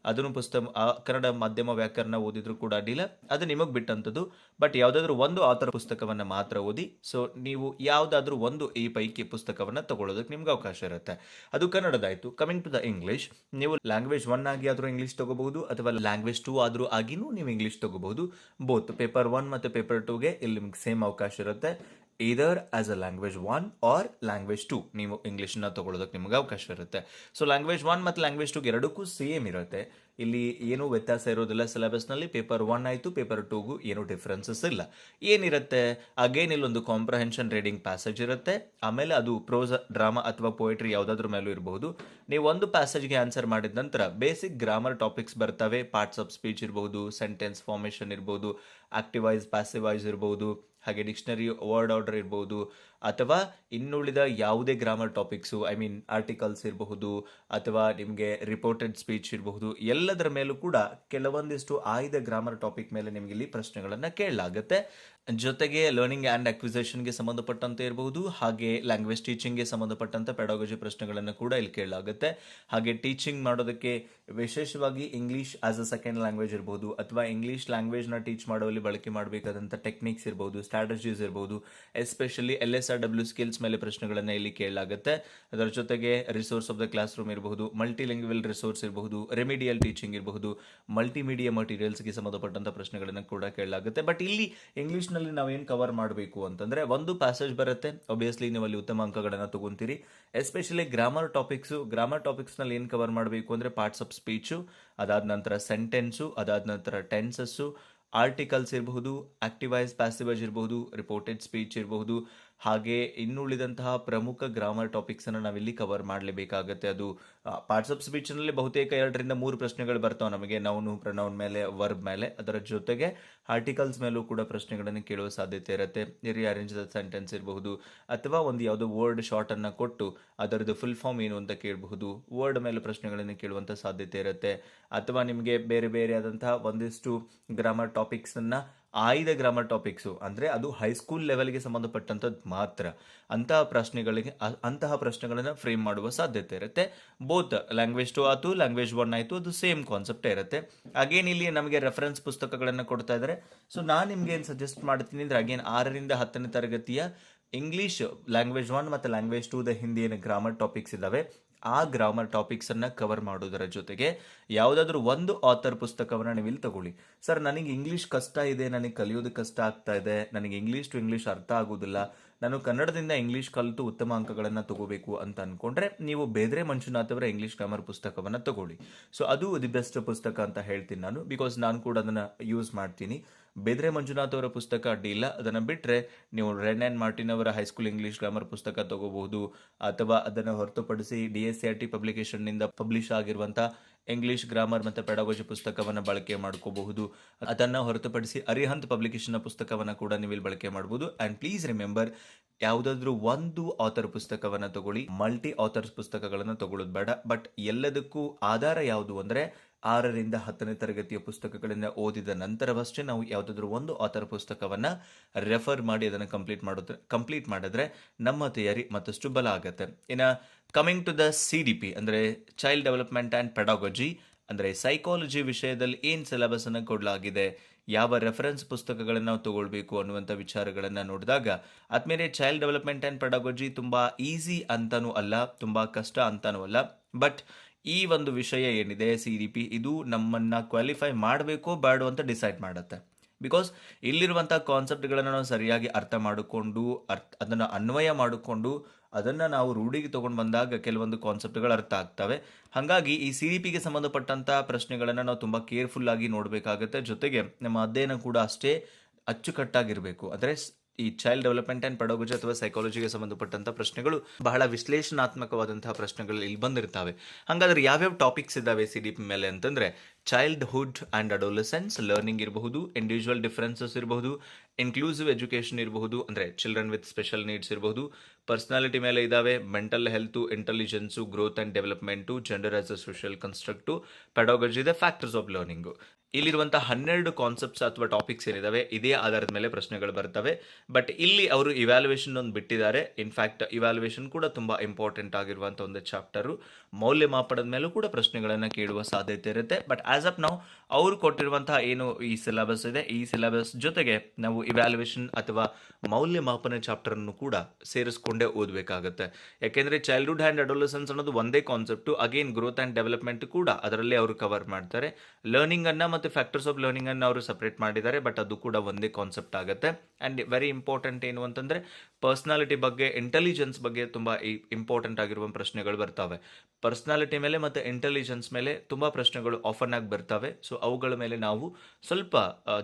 ಅದನ್ನು ಪುಸ್ತಕ ಕನ್ನಡ ಮಾಧ್ಯಮ ವ್ಯಾಕರಣ ಓದಿದ್ರು ಕೂಡ ಅಡ್ಡಿಲ್ಲ ಅದು ನಿಮಗೆ ಬಿಟ್ಟಂಥದ್ದು ಬಟ್ ಯಾವುದಾದ್ರೂ ಒಂದು ಆಥರ್ ಪುಸ್ತಕವನ್ನು ಮಾತ್ರ ಓದಿ ಸೊ ನೀವು ಯಾವುದಾದ್ರೂ ಒಂದು ಈ ಪೈಕಿ ಪುಸ್ತಕವನ್ನು ತಗೊಳ್ಳೋದಕ್ಕೆ ನಿಮ್ಗೆ ಅವಕಾಶ ಇರುತ್ತೆ. ಅದು ಕನ್ನಡದಾಯಿತು. ಕಮಿಂಗ್ ಟು ದ ಇಂಗ್ಲಿಷ್ ನೀವು ಲ್ಯಾಂಗ್ವೇಜ್ ಒನ್ ಆಗಿ ಆದರೂ ಇಂಗ್ಲಿಷ್ ತಗೋಬಹುದು, ಅಥವಾ ಲ್ಯಾಂಗ್ವೇಜ್ ಟೂ ಆದರೂ ಆಗಿನೂ ನೀವು ಇಂಗ್ಲಿಷ್ ತಗೋಬಹುದು. ಬೋತ್ ಪೇಪರ್ ಒನ್ ಮತ್ತು ಪೇಪರ್ ಟೂಗೆ ಇಲ್ಲಿ ನಿಮ್ಗೆ ಸೇಮ್ ಅವಕಾಶ ಇರುತ್ತೆ. ಇದರ್ as a language one or language two ನೀವು ಇಂಗ್ಲೀಷ್ನ ತಗೊಳ್ಳೋದಕ್ಕೆ ನಿಮಗೆ ಅವಕಾಶ ಇರುತ್ತೆ. ಸೊ ಲ್ಯಾಂಗ್ವೇಜ್ ಒನ್ ಮತ್ತು ಲ್ಯಾಂಗ್ವೇಜ್ ಟೂಗೆ ಎರಡಕ್ಕೂ ಸೇಮ್ ಇರುತ್ತೆ. ಇಲ್ಲಿ ಏನೂ ವ್ಯತ್ಯಾಸ ಇರೋದಿಲ್ಲ ಸಿಲೆಬಸ್ನಲ್ಲಿ ಪೇಪರ್ ಒನ್ ಆಯಿತು ಪೇಪರ್ ಟೂಗೂ ಏನೂ ಡಿಫ್ರೆನ್ಸಸ್ ಇಲ್ಲ. ಏನಿರುತ್ತೆ? ಅಗೇನ್ ಇಲ್ಲೊಂದು ಕಾಂಪ್ರಹೆನ್ಷನ್ ರೀಡಿಂಗ್ ಪ್ಯಾಸೇಜ್ ಇರುತ್ತೆ. ಆಮೇಲೆ ಅದು ಪ್ರೋಸ್ ಡ್ರಾಮಾ ಅಥವಾ ಪೋಯಿಟ್ರಿ ಯಾವುದಾದ್ರ ಮೇಲೂ ಇರಬಹುದು. ನೀವು ಒಂದು ಪ್ಯಾಸೇಜ್ಗೆ ಆನ್ಸರ್ ಮಾಡಿದ ನಂತರ ಬೇಸಿಕ್ ಗ್ರಾಮರ್ ಟಾಪಿಕ್ಸ್ ಬರ್ತವೆ. ಪಾರ್ಟ್ಸ್ ಆಫ್ ಸ್ಪೀಚ್ ಇರಬಹುದು ಸೆಂಟೆನ್ಸ್ ಫಾರ್ಮೇಷನ್ ಇರ್ಬೋದು ಆಕ್ಟಿವೈಸ್ ಪ್ಯಾಸಿವೈಸ್ ಇರ್ಬೋದು ಹಾಗೆ ಡಿಕ್ಷನರಿ ವರ್ಡ್ ಆರ್ಡರ್ ಇರ್ಬೋದು ಅಥವಾ ಇನ್ನುಳಿದ ಯಾವುದೇ grammar topics I mean articles ಇರಬಹುದು, ಅಥವಾ ನಿಮಗೆ ರಿಪೋರ್ಟೆಡ್ ಸ್ಪೀಚ್ ಇರಬಹುದು, ಎಲ್ಲದರ ಮೇಲೂ ಕೂಡ ಕೆಲವೊಂದಿಷ್ಟು ಆಯ್ದ ಗ್ರಾಮರ್ ಟಾಪಿಕ್ ಮೇಲೆ ನಿಮಗೆ ಇಲ್ಲಿ ಪ್ರಶ್ನೆಗಳನ್ನು ಕೇಳಲಾಗುತ್ತೆ. ಜೊತೆಗೆ ಲರ್ನಿಂಗ್ ಆ್ಯಂಡ್ ಅಕ್ವಿಸೇಷನ್ಗೆ ಸಂಬಂಧಪಟ್ಟಂತೆ ಇರಬಹುದು ಹಾಗೆ ಲ್ಯಾಂಗ್ವೇಜ್ ಟೀಚಿಂಗ್ಗೆ ಸಂಬಂಧಪಟ್ಟಂಥ ಪೆಡಾಲಜಿ ಪ್ರಶ್ನೆಗಳನ್ನು ಕೂಡ ಇಲ್ಲಿ ಕೇಳಲಾಗುತ್ತೆ. ಹಾಗೆ ಟೀಚಿಂಗ್ ಮಾಡೋದಕ್ಕೆ ವಿಶೇಷವಾಗಿ English as a second language ಇರ್ಬೋದು, ಅಥವಾ ಇಂಗ್ಲೀಷ್ ಲ್ಯಾಂಗ್ವೇಜ್ನ ಟೀಚ್ ಮಾಡುವಲ್ಲಿ ಬಳಕೆ ಮಾಡಬೇಕಾದಂಥ ಟೆಕ್ನಿಕ್ಸ್ ಇರ್ಬೋದು ಸ್ಟ್ರಾಟಜೀಸ್ ಇರ್ಬೋದು especially L S R W skills ಮೇಲೆ ಪ್ರಶ್ನೆಗಳನ್ನು ಇಲ್ಲಿ ಕೇಳಲಾಗುತ್ತೆ. ಅದರ ಜೊತೆಗೆ resource of the classroom ಇರಬಹುದು ಮಲ್ಟಿ ಲಿಂಗ್ವಲ್ ರಿಸೋರ್ಸ್ ಇರಬಹುದು ರೆಮಿಡಿಯಲ್ ಟೀಚಿಂಗ್ ಇರಬಹುದು ಮಲ್ಟಿಮೀಡಿಯಾ ಮಟೀರಿಯಲ್ಸ್ಗೆ ಸಂಬಂಧಪಟ್ಟಂಥ ಪ್ರಶ್ನೆಗಳನ್ನು ಕೂಡ ಕೇಳಲಾಗುತ್ತೆ. ಬಟ್ ಇಲ್ಲಿ ಇಂಗ್ಲೀಷ್ನಲ್ಲಿ ನಾವೇನು ಕವರ್ ಮಾಡಬೇಕು ಅಂತಂದ್ರೆ ಒಂದು ಪ್ಯಾಸೇಜ್ ಬರುತ್ತೆ. ಒಬ್ವಿಯಸ್ಲಿ ನೀವು ಅಲ್ಲಿ ಉತ್ತಮ ಅಂಕಗಳನ್ನು ತಗೊಂತೀರಿ. ಎಸ್ಪೆಷಲಿ ಗ್ರಾಮರ್ ಟಾಪಿಕ್ಸು ಗ್ರಾಮರ್ ಟಾಪಿಕ್ಸ್ನಲ್ಲಿ ಏನು ಕವರ್ ಮಾಡಬೇಕು ಅಂದರೆ ಪಾರ್ಟ್ಸ್ ಆಫ್ ಸ್ಪೀಚು ಅದಾದ ನಂತರ ಸೆಂಟೆನ್ಸು ಅದಾದ ನಂತರ ಟೆನ್ಸಸ್ಸು ಆರ್ಟಿಕಲ್ಸ್ ಇರಬಹುದು ಆಕ್ಟಿವೈಸ್ ಪ್ಯಾಸಿವೈಸ್ ಇರಬಹುದು ರಿಪೋರ್ಟೆಡ್ ಸ್ಪೀಚ್ ಇರಬಹುದು ಹಾಗೆ ಇನ್ನುಳಿದಂತಹ ಪ್ರಮುಖ ಗ್ರಾಮರ್ ಟಾಪಿಕ್ಸನ್ನು ನಾವಿಲ್ಲಿ ಕವರ್ ಮಾಡಲೇಬೇಕಾಗತ್ತೆ. ಅದು ಪಾರ್ಟ್ಸ್ ಆಫ್ ಸ್ಪೀಚ್ನಲ್ಲಿ ಬಹುತೇಕ ಎರಡರಿಂದ ಮೂರು ಪ್ರಶ್ನೆಗಳು ಬರ್ತಾವೆ ನಮಗೆ. ನೌನು ಪ್ರನೌನ್ ಮೇಲೆ ವರ್ಬ್ ಮೇಲೆ. ಅದರ ಜೊತೆಗೆ ಆರ್ಟಿಕಲ್ಸ್ ಮೇಲೂ ಕೂಡ ಪ್ರಶ್ನೆಗಳನ್ನು ಕೇಳುವ ಸಾಧ್ಯತೆ ಇರುತ್ತೆ. ರಿಅರೇಂಜ್ ದ ಸೆಂಟೆನ್ಸ್ ಇರಬಹುದು. ಅಥವಾ ಒಂದು ಯಾವುದೋ ವರ್ಡ್ ಶಾರ್ಟ್ ಅನ್ನ ಕೊಟ್ಟು ಅದರದ್ದು ಫುಲ್ ಫಾರ್ಮ್ ಏನು ಅಂತ ಕೇಳಬಹುದು. ವರ್ಡ್ ಮೇಲೆ ಪ್ರಶ್ನೆಗಳನ್ನು ಕೇಳುವಂಥ ಸಾಧ್ಯತೆ ಇರುತ್ತೆ. ಅಥವಾ ನಿಮಗೆ ಬೇರೆ ಬೇರೆ ಆದಂತಹ ಒಂದಿಷ್ಟು ಗ್ರಾಮರ್ ಟಾಪಿಕ್ಸನ್ನು ಆಯ್ದ ಗ್ರಾಮರ್ ಟಾಪಿಕ್ಸು ಅಂದರೆ ಅದು ಹೈಸ್ಕೂಲ್ ಲೆವೆಲ್ಗೆ ಸಂಬಂಧಪಟ್ಟಂಥದ್ದು ಮಾತ್ರ. ಅಂತಹ ಪ್ರಶ್ನೆಗಳಿಗೆ ಅಂತಹ ಪ್ರಶ್ನೆಗಳನ್ನು ಫ್ರೇಮ್ ಮಾಡುವ ಸಾಧ್ಯತೆ ಇರುತ್ತೆ. ಬೋತ್ ಲ್ಯಾಂಗ್ವೇಜ್ ಟು ಆಯಿತು ಲ್ಯಾಂಗ್ವೇಜ್ ಒನ್ ಆಯಿತು, ಅದು ಸೇಮ್ ಕಾನ್ಸೆಪ್ಟೇ ಇರುತ್ತೆ. ಅಗೇನ್ ಇಲ್ಲಿ ನಮಗೆ ರೆಫರೆನ್ಸ್ ಪುಸ್ತಕಗಳನ್ನು ಕೊಡ್ತಾ ಇದ್ದಾರೆ ಸೊ ನಾನು ನಿಮ್ಗೆ ಏನು ಸಜೆಸ್ಟ್ ಮಾಡ್ತೀನಿ ಅಂದರೆ ಅಗೇನ್ ಆರರಿಂದ ಹತ್ತನೇ ತರಗತಿಯ ಇಂಗ್ಲೀಷ್ ಲ್ಯಾಂಗ್ವೇಜ್ ಒನ್ ಮತ್ತು ಲ್ಯಾಂಗ್ವೇಜ್ ಟು ದ ಹಿಂದಿ ಏನು ಗ್ರಾಮರ್ ಟಾಪಿಕ್ಸ್ ಇದ್ದಾವೆ. ಆ ಗ್ರಾಮರ್ ಟಾಪಿಕ್ಸ್ ಅನ್ನ ಕವರ್ ಮಾಡೋದರ ಜೊತೆಗೆ ಯಾವುದಾದ್ರೂ ಒಂದು ಆಥರ್ ಪುಸ್ತಕವನ್ನು ನೀವು ಇಲ್ಲಿ ತಗೊಳ್ಳಿ. ಸರ್ ನನಗೆ ಇಂಗ್ಲೀಷ್ ಕಷ್ಟ ಇದೆ, ನನಗೆ ಕಲಿಯೋದು ಕಷ್ಟ ಆಗ್ತಾ ಇದೆ, ನನಗೆ ಇಂಗ್ಲೀಷ್ ಟು ಇಂಗ್ಲೀಷ್ ಅರ್ಥ ಆಗೋದಿಲ್ಲ, ನಾನು ಕನ್ನಡದಿಂದ ಇಂಗ್ಲೀಷ್ ಕಲಿತು ಉತ್ತಮ ಅಂಕಗಳನ್ನು ತಗೋಬೇಕು ಅಂತ ಅನ್ಕೊಂಡ್ರೆ ನೀವು ಬೇದ್ರೆ ಮಂಜುನಾಥ್ ಅವರ ಇಂಗ್ಲೀಷ್ ಗ್ರಾಮರ್ ಪುಸ್ತಕವನ್ನು ತಗೊಳ್ಳಿ. ಸೊ ಅದು ದಿ ಬೆಸ್ಟ್ ಪುಸ್ತಕ ಅಂತ ಹೇಳ್ತೀನಿ ನಾನು ಬಿಕಾಸ್ ನಾನು ಕೂಡ ಅದನ್ನು ಯೂಸ್ ಮಾಡ್ತೀನಿ. ಬೇದ್ರೆ ಮಂಜುನಾಥ್ ಅವರ ಪುಸ್ತಕ ಅಡ್ಡಿ ಇಲ್ಲ ಅದನ್ನು ಬಿಟ್ಟರೆ ನೀವು ರೆನ್ ಆ್ಯಂಡ್ ಮಾರ್ಟಿನ್ ಅವರ ಹೈಸ್ಕೂಲ್ ಇಂಗ್ಲಿಷ್ ಗ್ರಾಮರ್ ಪುಸ್ತಕ ತಗೋಬಹುದು. ಅಥವಾ ಅದನ್ನು ಹೊರತುಪಡಿಸಿ D S C R T ಪಬ್ಲಿಕೇಶನ್ನಿಂದ publish ಆಗಿರುವಂಥ ಇಂಗ್ಲಿಷ್ ಗ್ರಾಮರ್ ಮತ್ತು ಪೆಡಾಗೋಜಿ ಪುಸ್ತಕವನ್ನು ಬಳಕೆ ಮಾಡ್ಕೋಬಹುದು. ಅದನ್ನು ಹೊರತುಪಡಿಸಿ ಅರಿಹಂತ್ ಪಬ್ಲಿಕೇಶನ್ನ ಪುಸ್ತಕವನ್ನು ಕೂಡ ನೀವು ಬಳಕೆ ಮಾಡ್ಬೋದು. ಆ್ಯಂಡ್ ಪ್ಲೀಸ್ ರಿಮೆಂಬರ್ ಯಾವುದಾದ್ರೂ ಒಂದು ಆಥರ್ ಪುಸ್ತಕವನ್ನು ತಗೊಳ್ಳಿ. ಮಲ್ಟಿ ಆಥರ್ಸ್ ಪುಸ್ತಕಗಳನ್ನು ತಗೊಳ್ಳೋದು ಬೇಡ. ಬಟ್ ಎಲ್ಲದಕ್ಕೂ ಆಧಾರ ಯಾವುದು ಅಂದರೆ ಆರರಿಂದ ಹತ್ತನೇ ತರಗತಿಯ ಪುಸ್ತಕಗಳನ್ನು ಓದಿದ ನಂತರವಷ್ಟೇ ನಾವು ಯಾವುದಾದ್ರೂ ಒಂದು ಆಥರ್ ಪುಸ್ತಕವನ್ನು ರೆಫರ್ ಮಾಡಿ ಅದನ್ನು ಕಂಪ್ಲೀಟ್ ಮಾಡೋದ್ರೆ ಕಂಪ್ಲೀಟ್ ಮಾಡಿದ್ರೆ ನಮ್ಮ ತಯಾರಿ ಮತ್ತಷ್ಟು ಬಲ ಆಗುತ್ತೆ. ಇನ್ನು coming to the C D P ಅಂದರೆ ಚೈಲ್ಡ್ ಡೆವಲಪ್ಮೆಂಟ್ ಆ್ಯಂಡ್ ಪೆಡಾಗಜಿ ಅಂದರೆ ಸೈಕಾಲಜಿ ವಿಷಯದಲ್ಲಿ ಏನು ಸಿಲೆಬಸನ್ನು ಕೊಡಲಾಗಿದೆ, ಯಾವ ರೆಫರೆನ್ಸ್ ಪುಸ್ತಕಗಳನ್ನು ನಾವು ತಗೊಳ್ಬೇಕು ಅನ್ನುವಂಥ ವಿಚಾರಗಳನ್ನು ನೋಡಿದಾಗ ಆದ್ಮೇಲೆ ಚೈಲ್ಡ್ ಡೆವಲಪ್ಮೆಂಟ್ ಆ್ಯಂಡ್ ಪೆಡಾಗಜಿ ತುಂಬ ಈಸಿ ಅಂತಲೂ ಅಲ್ಲ, ತುಂಬ ಕಷ್ಟ ಅಂತಲೂ ಅಲ್ಲ ಬಟ್ ಈ ಒಂದು ವಿಷಯ ಏನಿದೆ ಸಿ ಡಿ ಪಿ, ಇದು ನಮ್ಮನ್ನು ಕ್ವಾಲಿಫೈ ಮಾಡಬೇಕೋ ಬೇಡೋ ಅಂತ ಡಿಸೈಡ್ ಮಾಡುತ್ತೆ. ಬಿಕಾಸ್ ಇಲ್ಲಿರುವಂಥ ಕಾನ್ಸೆಪ್ಟ್ಗಳನ್ನು ನಾವು ಸರಿಯಾಗಿ ಅರ್ಥ ಮಾಡಿಕೊಂಡು, ಅರ್ಥ, ಅದನ್ನು ಅನ್ವಯ ಮಾಡಿಕೊಂಡು, ಅದನ್ನು ನಾವು ರೂಢಿಗೆ ತೊಗೊಂಡು ಬಂದಾಗ ಕೆಲವೊಂದು ಕಾನ್ಸೆಪ್ಟ್ಗಳು ಅರ್ಥ ಆಗ್ತವೆ. ಹಾಗಾಗಿ ಈ ಸಿ ಡಿ ಪಿಗೆ ಸಂಬಂಧಪಟ್ಟಂಥ ಪ್ರಶ್ನೆಗಳನ್ನು ನಾವು ತುಂಬ ಕೇರ್ಫುಲ್ ಆಗಿ ನೋಡಬೇಕಾಗುತ್ತೆ. ಜೊತೆಗೆ ನಮ್ಮ ಅಧ್ಯಯನ ಕೂಡ ಅಷ್ಟೇ ಅಚ್ಚುಕಟ್ಟಾಗಿರಬೇಕು. ಅಂದರೆ ಈ ಚೈಲ್ಡ್ ಡೆವಲಪ್ಮೆಂಟ್ ಆ್ಯಂಡ್ ಪಡೋಗಜಿ ಅಥವಾ ಸೈಕಾಲಜಿಗೆ ಸಂಬಂಧಪಟ್ಟಂತಹ ಪ್ರಶ್ನೆಗಳು ಬಹಳ ವಿಶ್ಲೇಷಣಾತ್ಮಕವಾದಂತಹ ಪ್ರಶ್ನೆಗಳು ಇಲ್ಲಿ ಬಂದಿರ್ತಾವೆ. ಹಾಗಾದ್ರೆ ಯಾವ್ಯಾವ ಟಾಪಿಕ್ಸ್ ಇದ್ದಾವೆ ಸಿ ಡಿ ಪಿ ಮೇಲೆ ಅಂತಂದರೆ ಚೈಲ್ಡ್ಹುಡ್ ಆ್ಯಂಡ್ ಅಡೋಲಸೆನ್ಸ್ ಲರ್ನಿಂಗ್ ಇರಬಹುದು ಇಂಡಿವಿಜುವಲ್ ಡಿಫ್ರೆನ್ಸಸ್ ಇರಬಹುದು ಇನ್ಕ್ಲೂಸಿವ್ ಎಜುಕೇಷನ್ ಇರಬಹುದು, ಅಂದರೆ ಚಿಲ್ಡ್ರನ್ ವಿತ್ ಸ್ಪೆಷಲ್ ನೀಡ್ಸ್ ಇರಬಹುದು ಪರ್ಸನಾಲಿಟಿ ಮೇಲೆ ಇದ್ದಾವೆ mental health intelligence growth and development gender as a social construct pedagogy ಇದೆ ಫ್ಯಾಕ್ಟರ್ಸ್ ಆಫ್ ಲರ್ನಿಂಗು ಇಲ್ಲಿರುವಂಥ ಹನ್ನೆರಡು ಕಾನ್ಸೆಪ್ಟ್ಸ್ ಅಥವಾ ಟಾಪಿಕ್ಸ್ ಏನಿದಾವೆ, ಇದೇ ಆಧಾರದ ಮೇಲೆ ಪ್ರಶ್ನೆಗಳು ಬರ್ತವೆ. ಬಟ್ ಇಲ್ಲಿ ಅವರು ಇವ್ಯಾಲ್ಯೂಯೇಷನ್ ಒಂದು ಬಿಟ್ಟಿದ್ದಾರೆ. ಇನ್ಫ್ಯಾಕ್ಟ್ ಇವ್ಯಾಲ್ಯೂಯೇಷನ್ ಕೂಡ ತುಂಬ ಇಂಪಾರ್ಟೆಂಟ್ ಆಗಿರುವಂಥ ಒಂದು ಚಾಪ್ಟರು ಮೌಲ್ಯಮಾಪನದ ಮೇಲೂ ಕೂಡ ಪ್ರಶ್ನೆಗಳನ್ನು ಕೇಳುವ ಸಾಧ್ಯತೆ ಇರುತ್ತೆ. ಬಟ್ ಆಸ್ ಅಪ್ ನಾವು ಅವರು ಕೊಟ್ಟಿರುವಂತಹ ಏನು ಈ ಸಿಲೆಬಸ್ ಇದೆ, ಈ ಸಿಲೆಬಸ್ ಜೊತೆಗೆ ನಾವು ಇವ್ಯಾಲ್ಯೂಯೇಷನ್ ಅಥವಾ ಮೌಲ್ಯಮಾಪನ ಚಾಪ್ಟರ್ ಅನ್ನು ಕೂಡ ಸೇರಿಸ್ಕೊಂಡೇ ಓದಬೇಕಾಗುತ್ತೆ. ಯಾಕೆಂದರೆ ಚೈಲ್ಡ್ಹುಡ್ ಆ್ಯಂಡ್ ಅಡೋಲಸನ್ಸ್ ಅನ್ನೋದು ಒಂದೇ concept again growth and development ಕೂಡ ಅದರಲ್ಲಿ ಅವರು ಕವರ್ ಮಾಡ್ತಾರೆ. ಲರ್ನಿಂಗನ್ನು ಮತ್ತು ಫ್ಯಾಕ್ಟರ್ಸ್ ಆಫ್ ಲರ್ನಿಂಗನ್ನು ಅವರು ಸಪ್ರೇಟ್ ಮಾಡಿದ್ದಾರೆ ಬಟ್ ಅದು ಕೂಡ ಒಂದೇ ಕಾನ್ಸೆಪ್ಟ್ ಆಗುತ್ತೆ. ಆ್ಯಂಡ್ ವೆರಿ ಇಂಪಾರ್ಟೆಂಟ್ ಏನು ಅಂತಂದರೆ ಪರ್ಸ್ನಾಲಿಟಿ ಬಗ್ಗೆ ಇಂಟೆಲಿಜೆನ್ಸ್ ಬಗ್ಗೆ ತುಂಬ ಇಂಪಾರ್ಟೆಂಟ್ ಆಗಿರುವ ಪ್ರಶ್ನೆಗಳು ಬರ್ತವೆ. ಪರ್ಸ್ನಾಲಿಟಿ ಮೇಲೆ ಮತ್ತು ಇಂಟೆಲಿಜೆನ್ಸ್ ಮೇಲೆ ತುಂಬ ಪ್ರಶ್ನೆಗಳು ಆಫನ್ ಆಗಿ ಬರ್ತವೆ. ಸೊ ಅವುಗಳ ಮೇಲೆ ನಾವು ಸ್ವಲ್ಪ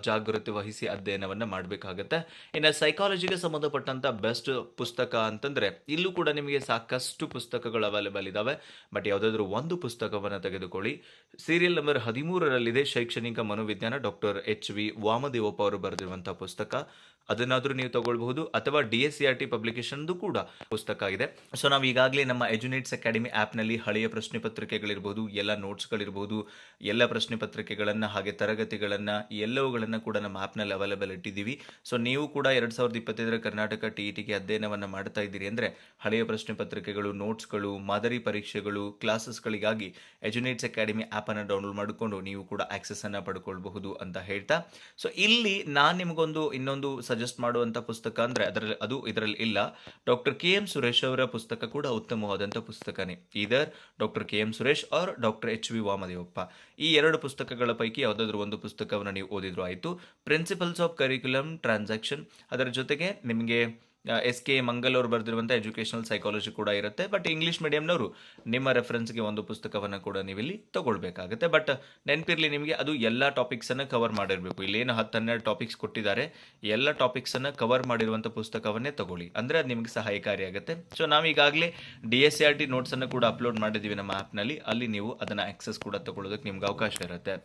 ಜಾಗೃತಿ ವಹಿಸಿ ಅಧ್ಯಯನವನ್ನು ಮಾಡಬೇಕಾಗತ್ತೆ. ಇನ್ನು ಸೈಕಾಲಜಿಗೆ ಸಂಬಂಧಪಟ್ಟಂಥ ಬೆಸ್ಟ್ ಪುಸ್ತಕ ಅಂತಂದರೆ, ಇಲ್ಲೂ ಕೂಡ ನಿಮಗೆ ಸಾಕಷ್ಟು ಪುಸ್ತಕಗಳು ಅವೈಲೇಬಲ್ ಇದ್ದಾವೆ ಬಟ್ ಯಾವುದಾದ್ರೂ ಒಂದು ಪುಸ್ತಕವನ್ನು ತೆಗೆದುಕೊಳ್ಳಿ. ಸೀರಿಯಲ್ ನಂಬರ್ ಹದಿಮೂರರಲ್ಲಿದೆ, ಶೈಕ್ಷಣಿಕ ಮನೋವಿಜ್ಞಾನ ಡಾಕ್ಟರ್ ಎಚ್ ವಿ ವಾಮದೇವಪ್ಪ ಅವರು ಬರೆದಿರುವಂಥ ಪುಸ್ತಕ. ಅದನ್ನಾದರೂ ನೀವು ತಗೊಳ್ಬಹುದು ಅಥವಾ D S C R T ಪಬ್ಲಿಕೇಶನ್ದು ಕೂಡ ಪುಸ್ತಕ ಇದೆ ಸೊ ನಾವು ಈಗಾಗಲೇ ನಮ್ಮ ಎಜುನೇಟ್ಸ್ ಅಕಾಡೆಮಿ ಆ್ಯಪ್ನಲ್ಲಿ ಹಳೆಯ ಪ್ರಶ್ನೆ ಪತ್ರಿಕೆಗಳಿರ್ಬೋದು, ಎಲ್ಲ ನೋಟ್ಸ್ಗಳಿರ್ಬೋದು ಎಲ್ಲ ಪ್ರಶ್ನೆ ಪತ್ರಿಕೆಗಳನ್ನು ಹಾಗೆ ತರಗತಿಗಳನ್ನು ಎಲ್ಲವುಗಳನ್ನು ಕೂಡ ನಮ್ಮ ಆ್ಯಪ್ನಲ್ಲಿ ಅವೈಲೇಬಲ್ ಇಟ್ಟಿದ್ದೀವಿ. ಸೊ ನೀವು ಕೂಡ ಎರಡು ಸಾವಿರದ ಇಪ್ಪತ್ತೈದರ ಕರ್ನಾಟಕ ಟಿ ಇ ಟಿಗೆ ಅಧ್ಯಯನವನ್ನು ಮಾಡ್ತಾ ಇದ್ದೀರಿ ಅಂದರೆ ಹಳೆಯ ಪ್ರಶ್ನೆ ಪತ್ರಿಕೆಗಳು ನೋಟ್ಸ್ಗಳು ಮಾದರಿ ಪರೀಕ್ಷೆಗಳು ಕ್ಲಾಸಸ್ಗಳಿಗಾಗಿ ಎಜುನೇಟ್ಸ್ ಅಕಾಡೆಮಿ ಆ್ಯಪನ್ನು ಡೌನ್ಲೋಡ್ ಮಾಡಿಕೊಂಡು ನೀವು ಕೂಡ ಆಕ್ಸೆಸನ್ನು ಪಡ್ಕೊಳ್ಬಹುದು ಅಂತ ಹೇಳ್ತಾ. ಸೊ ಇಲ್ಲಿ ನಾನು ನಿಮಗೊಂದು ಇನ್ನೊಂದು ಸಜೆಸ್ಟ್ ಮಾಡುವಂಥ ಪುಸ್ತಕ ಅಂದರೆ ಅದರಲ್ಲಿ ಅದು ಇದರಲ್ಲಿ ಇಲ್ಲ. ಡಾಕ್ಟರ್ ಕೆ ಎಂ ಸುರೇಶ್ ಅವರ ಪುಸ್ತಕ ಕೂಡ ಉತ್ತಮವಾದಂಥ ಪುಸ್ತಕನೇ. ಇದರ್ doctor K M Suresh or doctor H V Vamadevappa ಈ ಎರಡು ಪುಸ್ತಕಗಳ ಪೈಕಿ ಯಾವುದಾದ್ರೂ ಒಂದು ಪುಸ್ತಕವನ್ನು ನೀವು ಓದಿದ್ರು ಆಯಿತು. ಪ್ರಿನ್ಸಿಪಲ್ಸ್ ಆಫ್ ಕರಿಕ್ಯುಲಮ್ ಟ್ರಾನ್ಸಾಕ್ಷನ್ ಅದರ ಜೊತೆಗೆ ನಿಮಗೆ ಎಸ್ ಕೆ ಮಂಗಲ್ ಬರೆದಿರುವಂಥ ಎಜುಕೇಷನಲ್ ಸೈಕಾಲಜಿ ಕೂಡ ಇರುತ್ತೆ. ಬಟ್ ಇಂಗ್ಲೀಷ್ ಮೀಡಿಯಂನವರು ನಿಮ್ಮ ರೆಫರೆನ್ಸ್ಗೆ ಒಂದು ಪುಸ್ತಕವನ್ನು ಕೂಡ ನೀವಿಲ್ಲಿ ತಗೊಳ್ಬೇಕಾಗುತ್ತೆ. ಬಟ್ ನೆನಪಿರಲಿ ನಿಮಗೆ ಅದು ಎಲ್ಲ ಟಾಪಿಕ್ಸನ್ನು ಕವರ್ ಮಾಡಿರಬೇಕು. ಇಲ್ಲೇನು ಹತ್ತು ಹನ್ನೆರಡು ಟಾಪಿಕ್ಸ್ ಕೊಟ್ಟಿದ್ದಾರೆ. ಎಲ್ಲ ಟಾಪಿಕ್ಸನ್ನು ಕವರ್ ಮಾಡಿರುವಂಥ ಪುಸ್ತಕವನ್ನೇ ತಗೊಳ್ಳಿ. ಅಂದರೆ ಅದು ನಿಮಗೆ ಸಹಾಯಕಾರಿಯಾಗುತ್ತೆ ಸೊ ನಾವು ಈಗಾಗಲೇ D S C R T ನೋಟ್ಸನ್ನು ಕೂಡ ಅಪ್ಲೋಡ್ ಮಾಡಿದ್ದೀವಿ ನಮ್ಮ ಆ್ಯಪ್ನಲ್ಲಿ ಅಲ್ಲಿ ನೀವು ಅದನ್ನು ಆಕ್ಸೆಸ್ ಕೂಡ ತಗೊಳ್ಳೋದಕ್ಕೆ ನಿಮ್ಗೆ ಅವಕಾಶ ಇರುತ್ತೆ.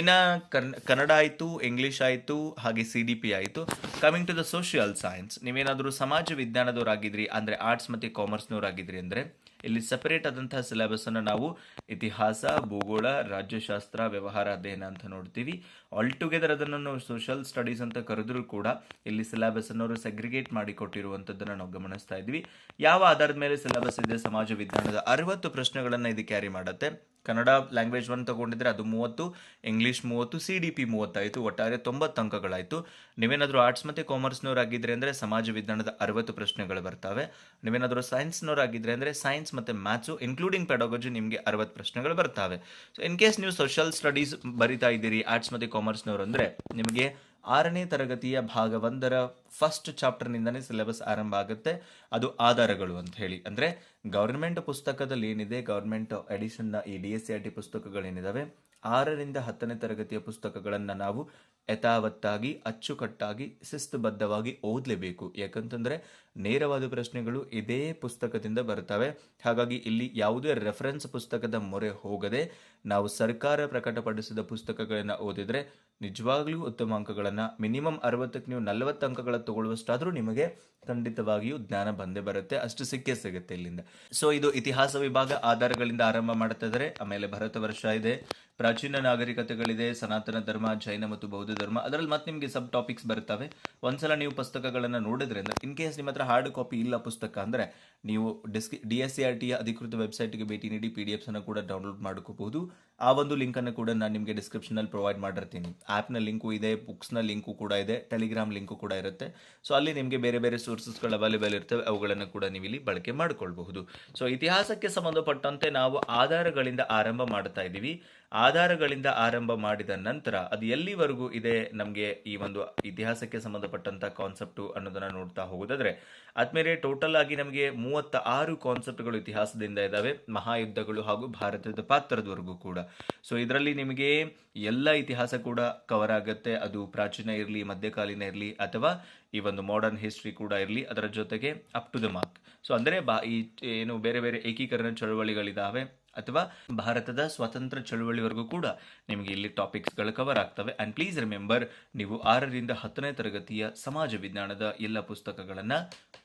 ಇನ್ನು ಕನ್ ಕನ್ನಡ ಆಯಿತು ಇಂಗ್ಲೀಷ್ ಆಯಿತು, ಹಾಗೆ ಸಿ ಡಿ ಪಿ ಆಯಿತು. Coming to the social science ನೀವೇನಾದರೂ ಸಮಾಜ ವಿಜ್ಞಾನದವರಾಗಿದ್ರಿ ಅಂದರೆ ಆರ್ಟ್ಸ್ ಮತ್ತು ಕಾಮರ್ಸ್ನವರಾಗಿದ್ರಿ ಅಂದರೆ, ಇಲ್ಲಿ ಸಪರೇಟ್ ಆದಂತಹ ಸಿಲೆಬಸನ್ನು ನಾವು ಇತಿಹಾಸ, ಭೂಗೋಳ, ರಾಜ್ಯಶಾಸ್ತ್ರ, ವ್ಯವಹಾರ, ಅಧ್ಯಯನ ಅಂತ ನೋಡ್ತೀವಿ. ಆಲ್ ಟುಗೆದರ್ ಅದನ್ನು ನಾವು ಸೋಷಲ್ ಸ್ಟಡೀಸ್ ಅಂತ ಕರೆದರೂ ಕೂಡ ಇಲ್ಲಿ ಸಿಲೆಬಸ್ ಅವರು ಸೆಗ್ರಿಗೇಟ್ ಮಾಡಿ ಕೊಟ್ಟಿರುವಂಥದ್ದನ್ನು ನಾವು ಗಮನಿಸ್ತಾ ಇದ್ವಿ. ಯಾವ ಆಧಾರದ ಮೇಲೆ ಸಿಲೆಬಸ್ ಇದೆ ಸಮಾಜ ವಿಜ್ಞಾನದ ಅರವತ್ತು ಪ್ರಶ್ನೆಗಳನ್ನು ಇದು ಕ್ಯಾರಿ ಮಾಡುತ್ತೆ. ಕನ್ನಡ ಲ್ಯಾಂಗ್ವೇಜ್ ಒನ್ ತಗೊಂಡಿದ್ರೆ ಅದು ಮೂವತ್ತು ಇಂಗ್ಲೀಷ್ ಮೂವತ್ತು ಸಿ ಡಿ ಪಿ ಮೂವತ್ತಾಯಿತು, ಒಟ್ಟಾರೆ ತೊಂಬತ್ತು ಅಂಕಗಳಾಯಿತು. ನೀವೇನಾದರೂ ಆರ್ಟ್ಸ್ ಮತ್ತು ಕಾಮರ್ಸ್ನವರಾಗಿದ್ದರೆ ಅಂದರೆ ಸಮಾಜ ವಿಜ್ಞಾನದ ಅರವತ್ತು ಪ್ರಶ್ನೆಗಳು ಬರ್ತವೆ. ನೀವೇನಾದರೂ ಸೈನ್ಸ್ನವರಾಗಿದ್ದರೆ ಅಂದರೆ ಸೈನ್ಸ್ ಮತ್ತು ಮ್ಯಾಥ್ಸು ಇನ್ಕ್ಲೂಡಿಂಗ್ ಪೆಡಾಗಜಿ ನಿಮಗೆ ಅರವತ್ತು ಪ್ರಶ್ನೆಗಳು ಬರ್ತವೆ. ಸೊ ಇನ್ ಕೇಸ್ ನೀವು ಸೋಷಿಯಲ್ ಸ್ಟಡೀಸ್ ಬರಿತಾ ಇದ್ದೀರಿ ಆರ್ಟ್ಸ್ ಮತ್ತು ಕಾಮರ್ಸ್ನವರು ಅಂದರೆ ನಿಮಗೆ ಆರನೇ ತರಗತಿಯ ಭಾಗ ಒಂದರ ಫಸ್ಟ್ ಚಾಪ್ಟರ್ನಿಂದನೇ ಸಿಲೆಬಸ್ ಆರಂಭ ಆಗುತ್ತೆ. ಅದು ಆಧಾರಗಳು ಅಂತ ಹೇಳಿ. ಅಂದರೆ ಗೌರ್ಮೆಂಟ್ ಪುಸ್ತಕದಲ್ಲಿ ಏನಿದೆ ಗೌರ್ಮೆಂಟ್ ಎಡಿಷನ್ನ ಈ D S C R T ಪುಸ್ತಕಗಳೇನಿದ್ದಾವೆ ಆರರಿಂದ ಹತ್ತನೇ ತರಗತಿಯ ಪುಸ್ತಕಗಳನ್ನು ನಾವು ಯಥಾವತ್ತಾಗಿ, ಅಚ್ಚುಕಟ್ಟಾಗಿ, ಶಿಸ್ತುಬದ್ಧವಾಗಿ ಓದಲೇಬೇಕು. ಯಾಕಂತಂದರೆ ನೇರವಾದ ಪ್ರಶ್ನೆಗಳು ಇದೇ ಪುಸ್ತಕದಿಂದ ಬರ್ತವೆ. ಹಾಗಾಗಿ ಇಲ್ಲಿ ಯಾವುದೇ ರೆಫರೆನ್ಸ್ ಪುಸ್ತಕದ ಮೊರೆ ಹೋಗದೆ ನಾವು ಸರ್ಕಾರ ಪ್ರಕಟಪಡಿಸಿದ ಪುಸ್ತಕಗಳನ್ನು ಓದಿದರೆ ನಿಜವಾಗ್ಲೂ ಉತ್ತಮ ಅಂಕಗಳನ್ನು ಮಿನಿಮಮ್ ಅರವತ್ತಕ್ಕೆ ನೀವು ನಲವತ್ತು ಅಂಕಗಳ ತಗೊಳ್ಳುವಷ್ಟಾದರೂ ನಿಮಗೆ ಖಂಡಿತವಾಗಿಯೂ ಜ್ಞಾನ ಬಂದೇ ಬರುತ್ತೆ, ಅಷ್ಟು ಸಿಕ್ಕೇ ಸಿಗುತ್ತೆ ಇಲ್ಲಿಂದ. ಸೊ ಇದು ಇತಿಹಾಸ ವಿಭಾಗ ಆಧಾರಗಳಿಂದ ಆರಂಭ ಮಾಡ್ತಾ ಆಮೇಲೆ ಭರತ ವರ್ಷ ಇದೆ, ಪ್ರಾಚೀನ ನಾಗರಿಕತೆಗಳಿದೆ, ಸನಾತನ ಧರ್ಮ, ಜೈನ ಮತ್ತು ಬೌದ್ಧ ಧರ್ಮ, ಅದರಲ್ಲಿ ಮತ್ತೆ ನಿಮಗೆ ಸಬ್ ಟಾಪಿಕ್ಸ್ ಬರ್ತವೆ ಒಂದ್ಸಲ ನೀವು ಪುಸ್ತಕಗಳನ್ನು ನೋಡಿದ್ರೆ ಅಂದ್ರೆ ಇನ್ ಕೇಸ್ ನಿಮ್ಮ ಹತ್ರ ಹಾರ್ಡ್ ಕಾಪಿ ಇಲ್ಲ ಪುಸ್ತಕ ಅಂದ್ರೆ, ನೀವು ಡಿಸ್ಕ್ ಡಿ ಎಸ್ ಸಿ ಆರ್ ಟಿಯ ಅಧಿಕೃತ ವೆಬ್ಸೈಟ್ಗೆ ಭೇಟಿ ನೀಡಿ ಪಿ ಡಿ ಎಫ್ಸ್ ಅನ್ನು ಕೂಡ ಡೌನ್ಲೋಡ್ ಮಾಡ್ಕೋಬಹುದು. ಆ ಒಂದು ಲಿಂಕ್ ಅನ್ನು ಕೂಡ ನಾನು ನಿಮಗೆ ಡಿಸ್ಕ್ರಿಪ್ಷನ್ ಅಲ್ಲಿ ಪ್ರೊವೈಡ್ ಮಾಡಿರ್ತೀನಿ. ಆ್ಯಪ್ನ ಲಿಂಕು ಇದೆ ಬುಕ್ಸ್ನ ಲಿಂಕು ಕೂಡ ಇದೆ ಟೆಲಿಗ್ರಾಮ್ ಲಿಂಕು ಕೂಡ ಇರುತ್ತೆ. ಸೊ ಅಲ್ಲಿ ನಿಮಗೆ ಬೇರೆ ಬೇರೆ ಸೋರ್ಸಸ್ಗಳು ಅವೈಲೇಬಲ್ ಇರ್ತವೆ, ಅವುಗಳನ್ನು ಕೂಡ ನೀವು ಇಲ್ಲಿ ಬಳಕೆ ಮಾಡಿಕೊಳ್ಬಹುದು. ಸೊ ಇತಿಹಾಸಕ್ಕೆ ಸಂಬಂಧಪಟ್ಟಂತೆ ನಾವು ಆಧಾರಗಳಿಂದ ಆರಂಭ ಮಾಡ್ತಾ ಇದ್ದೀವಿ. ಆಧಾರಗಳಿಂದ ಆರಂಭ ಮಾಡಿದ ನಂತರ ಅದು ಎಲ್ಲಿವರೆಗೂ ಇದೆ ನಮಗೆ ಈ ಒಂದು ಇತಿಹಾಸಕ್ಕೆ ಸಂಬಂಧಪಟ್ಟಂತ ಕಾನ್ಸೆಪ್ಟು ಅನ್ನೋದನ್ನು ನೋಡ್ತಾ ಹೋಗೋದಾದ್ರೆ ಆದ್ಮೇಲೆ ಟೋಟಲ್ ಆಗಿ ನಮಗೆ ಮೂವತ್ತ ಆರು ಕಾನ್ಸೆಪ್ಟ್ಗಳು ಇತಿಹಾಸದಿಂದ ಇದ್ದಾವೆ ಮಹಾಯುದ್ಧಗಳು ಹಾಗೂ ಭಾರತದ ಪಾತ್ರದವರೆಗೂ ಕೂಡ. ಸೊ ಇದರಲ್ಲಿ ನಿಮಗೆ ಎಲ್ಲ ಇತಿಹಾಸ ಕೂಡ ಕವರ್ ಆಗುತ್ತೆ. ಅದು ಪ್ರಾಚೀನ ಇರಲಿ, ಮಧ್ಯಕಾಲೀನ ಇರಲಿ ಅಥವಾ ಈ ಒಂದು ಮಾಡರ್ನ್ ಹಿಸ್ಟ್ರಿ ಕೂಡ ಇರಲಿ. ಅದರ ಜೊತೆಗೆ up to the mark so ಅಂದರೆ ಬಾ ಈ ಏನು ಬೇರೆ ಬೇರೆ ಏಕೀಕರಣ ಚಳವಳಿಗಳಿದಾವೆ. ಅಥವಾ ಭಾರತದ ಸ್ವತಂತ್ರ ಚಳುವಳಿವರೆಗೂ ಕೂಡ ನಿಮಗೆ ಇಲ್ಲಿ ಟಾಪಿಕ್ಸ್ಗಳು ಕವರ್ ಆಗ್ತವೆ. ಆ್ಯಂಡ್ ಪ್ಲೀಸ್ ರಿಮೆಂಬರ್ ನೀವು ಆರರಿಂದ ಹತ್ತನೇ ತರಗತಿಯ ಸಮಾಜ ವಿಜ್ಞಾನದ ಎಲ್ಲ ಪುಸ್ತಕಗಳನ್ನು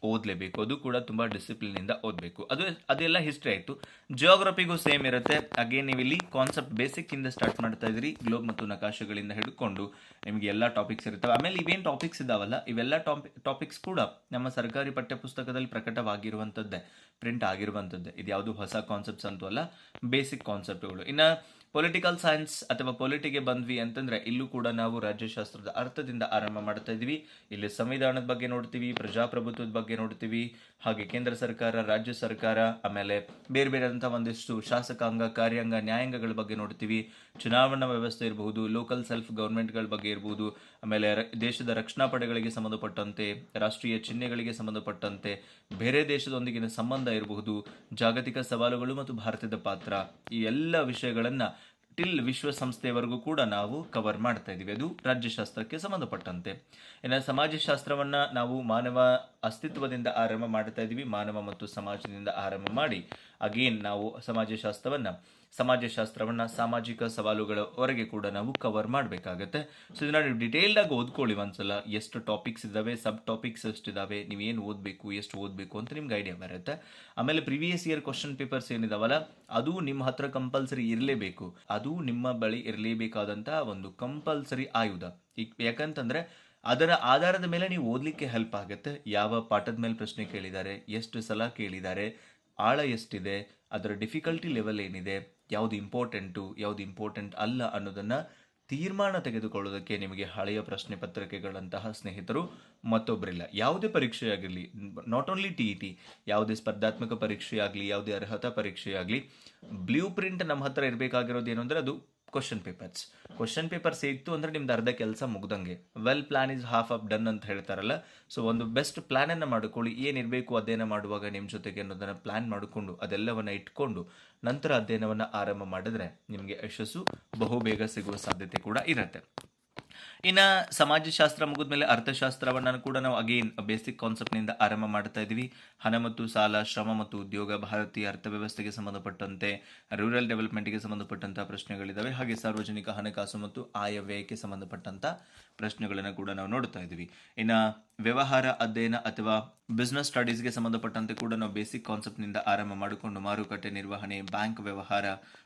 ಓದಲೇಬೇಕು. ಅದು ಕೂಡ ತುಂಬ ಡಿಸಿಪ್ಲಿನಿಂದ ಓದಬೇಕು. ಅದು, ಅದೆಲ್ಲ ಹಿಸ್ಟ್ರಿ ಆಯಿತು. ಜಿಯೋಗ್ರಫಿಗೂ ಸೇಮ್ ಇರುತ್ತೆ. ಹಾಗೆ ನೀವು ಇಲ್ಲಿ ಕಾನ್ಸೆಪ್ಟ್ ಬೇಸಿಕ್ಕಿಂದ ಸ್ಟಾರ್ಟ್ ಮಾಡ್ತಾ ಇದ್ದೀರಿ. ಗ್ಲೋಬ್ ಮತ್ತು ನಕಾಶೆಗಳಿಂದ ಹಿಡ್ಕೊಂಡು ನಿಮಗೆ ಎಲ್ಲ ಟಾಪಿಕ್ಸ್ ಇರ್ತವೆ ಆಮೇಲೆ ಇವೇನು ಟಾಪಿಕ್ಸ್ ಇದಾವಲ್ಲ? ಇವೆಲ್ಲ ಟಾಪಿಕ್ಸ್ ಕೂಡ ನಮ್ಮ ಸರ್ಕಾರಿ ಪಠ್ಯಪುಸ್ತಕದಲ್ಲಿ ಪ್ರಕಟವಾಗಿರುವಂಥದ್ದೇ. ಪ್ರಿಂಟ್ ಆಗಿರುವಂಥದ್ದು. ಇದು ಯಾವುದು ಹೊಸ ಕಾನ್ಸೆಪ್ಟ್ಸ್ ಅಂತೂ ಅಲ್ಲ ಬೇಸಿಕ್ ಕಾನ್ಸೆಪ್ಟ್ಗಳು ಇನ್ನು ಪೊಲಿಟಿಕಲ್ ಸೈನ್ಸ್ ಅಥವಾ ಪೊಲಿಟಿಗೆ ಬಂದ್ವಿ ಅಂತಂದ್ರೆ ಇಲ್ಲೂ ಕೂಡ ನಾವು ರಾಜ್ಯಶಾಸ್ತ್ರದ ಅರ್ಥದಿಂದ ಆರಂಭ ಮಾಡ್ತಾ ಇದ್ವಿ ಇಲ್ಲಿ ಸಂವಿಧಾನದ ಬಗ್ಗೆ ನೋಡ್ತೀವಿ, ಪ್ರಜಾಪ್ರಭುತ್ವದ ಬಗ್ಗೆ ನೋಡ್ತೀವಿ, ಹಾಗೆ ಕೇಂದ್ರ ಸರ್ಕಾರ, ರಾಜ್ಯ ಸರ್ಕಾರ, ಆಮೇಲೆ ಬೇರೆ ಬೇರೆ ಅಂತ ಒಂದಿಷ್ಟು ಶಾಸಕಾಂಗ, ಕಾರ್ಯಾಂಗ, ನ್ಯಾಯಾಂಗಗಳ ಬಗ್ಗೆ ನೋಡ್ತೀವಿ. ಚುನಾವಣಾ ವ್ಯವಸ್ಥೆ ಇರಬಹುದು ಲೋಕಲ್ ಸೆಲ್ಫ್ ಗೌರ್ಮೆಂಟ್ಗಳ ಬಗ್ಗೆ ಇರಬಹುದು, ಆಮೇಲೆ ದೇಶದ ರಕ್ಷಣಾ ಪಡೆಗಳಿಗೆ ಸಂಬಂಧಪಟ್ಟಂತೆ, ರಾಷ್ಟ್ರೀಯ ಚಿಹ್ನೆಗಳಿಗೆ ಸಂಬಂಧಪಟ್ಟಂತೆ, ಬೇರೆ ದೇಶದೊಂದಿಗಿನ ಸಂಬಂಧ ಇರಬಹುದು. ಜಾಗತಿಕ ಸವಾಲುಗಳು ಮತ್ತು ಭಾರತದ ಪಾತ್ರ. ಈ ಎಲ್ಲ ವಿಷಯಗಳನ್ನ ಟಿಲ್ ವಿಶ್ವಸಂಸ್ಥೆಯವರೆಗೂ ಕೂಡ ನಾವು ಕವರ್ ಮಾಡ್ತಾ ಇದ್ದೀವಿ. ಅದು ರಾಜ್ಯಶಾಸ್ತ್ರಕ್ಕೆ ಸಂಬಂಧಪಟ್ಟಂತೆ. ಇನ್ನು ಸಮಾಜಶಾಸ್ತ್ರವನ್ನ ನಾವು ಮಾನವ ಅಸ್ತಿತ್ವದಿಂದ ಆರಂಭ ಮಾಡ್ತಾ ಇದ್ದೀವಿ. ಮಾನವ ಮತ್ತು ಸಮಾಜದಿಂದ ಆರಂಭ ಮಾಡಿ ಅಗೇನ್ ನಾವು ಸಮಾಜಶಾಸ್ತ್ರವನ್ನು ಸಮಾಜಶಾಸ್ತ್ರವನ್ನು ಸಾಮಾಜಿಕ ಸವಾಲುಗಳವರೆಗೆ ಕೂಡ ನಾವು ಕವರ್ ಮಾಡಬೇಕಾಗತ್ತೆ. ಸೊ ಇದನ್ನ ನೀವು ಡಿಟೇಲ್ಡಾಗಿ ಓದ್ಕೊಳ್ಳಿ ಒಂದ್ಸಲ. ಎಷ್ಟು ಟಾಪಿಕ್ಸ್ ಇದ್ದಾವೆ ಸಬ್ ಟಾಪಿಕ್ಸ್ ಎಷ್ಟು ಇದ್ದಾವೆ ನೀವೇನು ಓದಬೇಕು, ಎಷ್ಟು ಓದಬೇಕು ಅಂತ ನಿಮ್ಗೆ ಐಡಿಯಾ ಬರುತ್ತೆ. ಆಮೇಲೆ ಪ್ರಿವಿಯಸ್ ಇಯರ್ ಕ್ವಶನ್ ಪೇಪರ್ಸ್ ಏನಿದಾವಲ್ಲ, ಅದು ನಿಮ್ಮ ಹತ್ರ ಕಂಪಲ್ಸರಿ ಇರಲೇಬೇಕು. ಅದು ನಿಮ್ಮ ಬಳಿ ಇರಲೇಬೇಕಾದಂತಹ ಒಂದು ಕಂಪಲ್ಸರಿ ಆಯುಧ. ಯಾಕಂತಂದ್ರೆ, ಅದರ ಆಧಾರದ ಮೇಲೆ ನೀವು ಓದಲಿಕ್ಕೆ ಹೆಲ್ಪ್ ಆಗುತ್ತೆ. ಯಾವ ಪಾಠದ ಮೇಲೆ ಪ್ರಶ್ನೆ ಕೇಳಿದ್ದಾರೆ, ಎಷ್ಟು ಸಲ ಕೇಳಿದ್ದಾರೆ ಆಳ ಎಷ್ಟಿದೆ, ಅದರ ಡಿಫಿಕಲ್ಟಿ ಲೆವೆಲ್ ಏನಿದೆ, ಯಾವುದು ಇಂಪಾರ್ಟೆಂಟು ಯಾವುದು ಇಂಪಾರ್ಟೆಂಟ್ ಅಲ್ಲ ಅನ್ನೋದನ್ನು ತೀರ್ಮಾನ ತೆಗೆದುಕೊಳ್ಳೋದಕ್ಕೆ ನಿಮಗೆ ಹಳೆಯ ಪ್ರಶ್ನೆ ಪತ್ರಿಕೆಗಳಂತಹ ಸ್ನೇಹಿತರು ಮತ್ತೊಬ್ಬರಿಲ್ಲ ಯಾವುದೇ ಪರೀಕ್ಷೆಯಾಗಿರಲಿ not only T E T ಯಾವುದೇ ಸ್ಪರ್ಧಾತ್ಮಕ ಪರೀಕ್ಷೆಯಾಗಲಿ, ಯಾವುದೇ ಅರ್ಹತಾ ಪರೀಕ್ಷೆಯಾಗಲಿ ಬ್ಲೂ ಪ್ರಿಂಟ್ ನಮ್ಮ ಹತ್ರ ಇರಬೇಕಾಗಿರೋದು ಏನು ಅಂದರೆ ಅದು ಕ್ವಶನ್ ಪೇಪರ್ಸ್ ಕ್ವಶನ್ ಪೇಪರ್ಸ್ ಇತ್ತು ಅಂದರೆ ನಿಮ್ದು ಅರ್ಧ ಕೆಲಸ ಮುಗ್ದಂಗೆ. Well plan is half of done ಅಂತ ಹೇಳ್ತಾರಲ್ಲ. ಸೊ ಒಂದು ಬೆಸ್ಟ್ ಪ್ಲಾನ್ ಮಾಡಿಕೊಳ್ಳಿ. ಏನಿರಬೇಕು ಅಧ್ಯಯನ ಮಾಡುವಾಗ ನಿಮ್ಮ ಜೊತೆಗೆ ಅನ್ನೋದನ್ನು ಪ್ಲಾನ್ ಮಾಡಿಕೊಂಡು, ಅದೆಲ್ಲವನ್ನು ಇಟ್ಕೊಂಡು ನಂತರ ಅಧ್ಯಯನವನ್ನು ಆರಂಭ ಮಾಡಿದ್ರೆ ನಿಮಗೆ ಯಶಸ್ಸು ಬಹುಬೇಗ ಸಿಗುವ ಸಾಧ್ಯತೆ ಕೂಡ ಇರುತ್ತೆ. ಇನ್ನ ಸಮಾಜಶಾಸ್ತ್ರ ಮುಗಿದ್ಮೇಲೆ ಅರ್ಥಶಾಸ್ತ್ರವನ್ನು ಕೂಡ ನಾವು ಅಗೇನ್ ಬೇಸಿಕ್ ಕಾನ್ಸೆಪ್ಟ್ನಿಂದ ಆರಂಭ ಮಾಡ್ತಾ ಇದ್ದೀವಿ ಹಣ ಮತ್ತು ಸಾಲ, ಶ್ರಮ ಮತ್ತು ಉದ್ಯೋಗ, ಭಾರತೀಯ ಅರ್ಥವ್ಯವಸ್ಥೆಗೆ ಸಂಬಂಧಪಟ್ಟಂತೆ ರೂರಲ್ ಡೆವಲಪ್ಮೆಂಟ್ಗೆ ಸಂಬಂಧಪಟ್ಟಂತಹ ಪ್ರಶ್ನೆಗಳಿದ್ದಾವೆ ಹಾಗೆ ಸಾರ್ವಜನಿಕ ಹಣಕಾಸು ಮತ್ತು ಆಯವ್ಯಯಕ್ಕೆ ಸಂಬಂಧಪಟ್ಟಂತಹ ಪ್ರಶ್ನೆಗಳನ್ನು ಕೂಡ ನಾವು ನೋಡ್ತಾ ಇದ್ದೀವಿ ಇನ್ನ ವ್ಯವಹಾರ ಅಧ್ಯಯನ ಅಥವಾ ಬಿಸ್ನೆಸ್ ಸ್ಟಡೀಸ್ಗೆ ಸಂಬಂಧಪಟ್ಟಂತೆ ಕೂಡ ನಾವು ಬೇಸಿಕ್ ಕಾನ್ಸೆಪ್ಟ್ನಿಂದ ಆರಂಭ ಮಾಡಿಕೊಂಡು ಮಾರುಕಟ್ಟೆ ನಿರ್ವಹಣೆ ಬ್ಯಾಂಕ್ ವ್ಯವಹಾರ,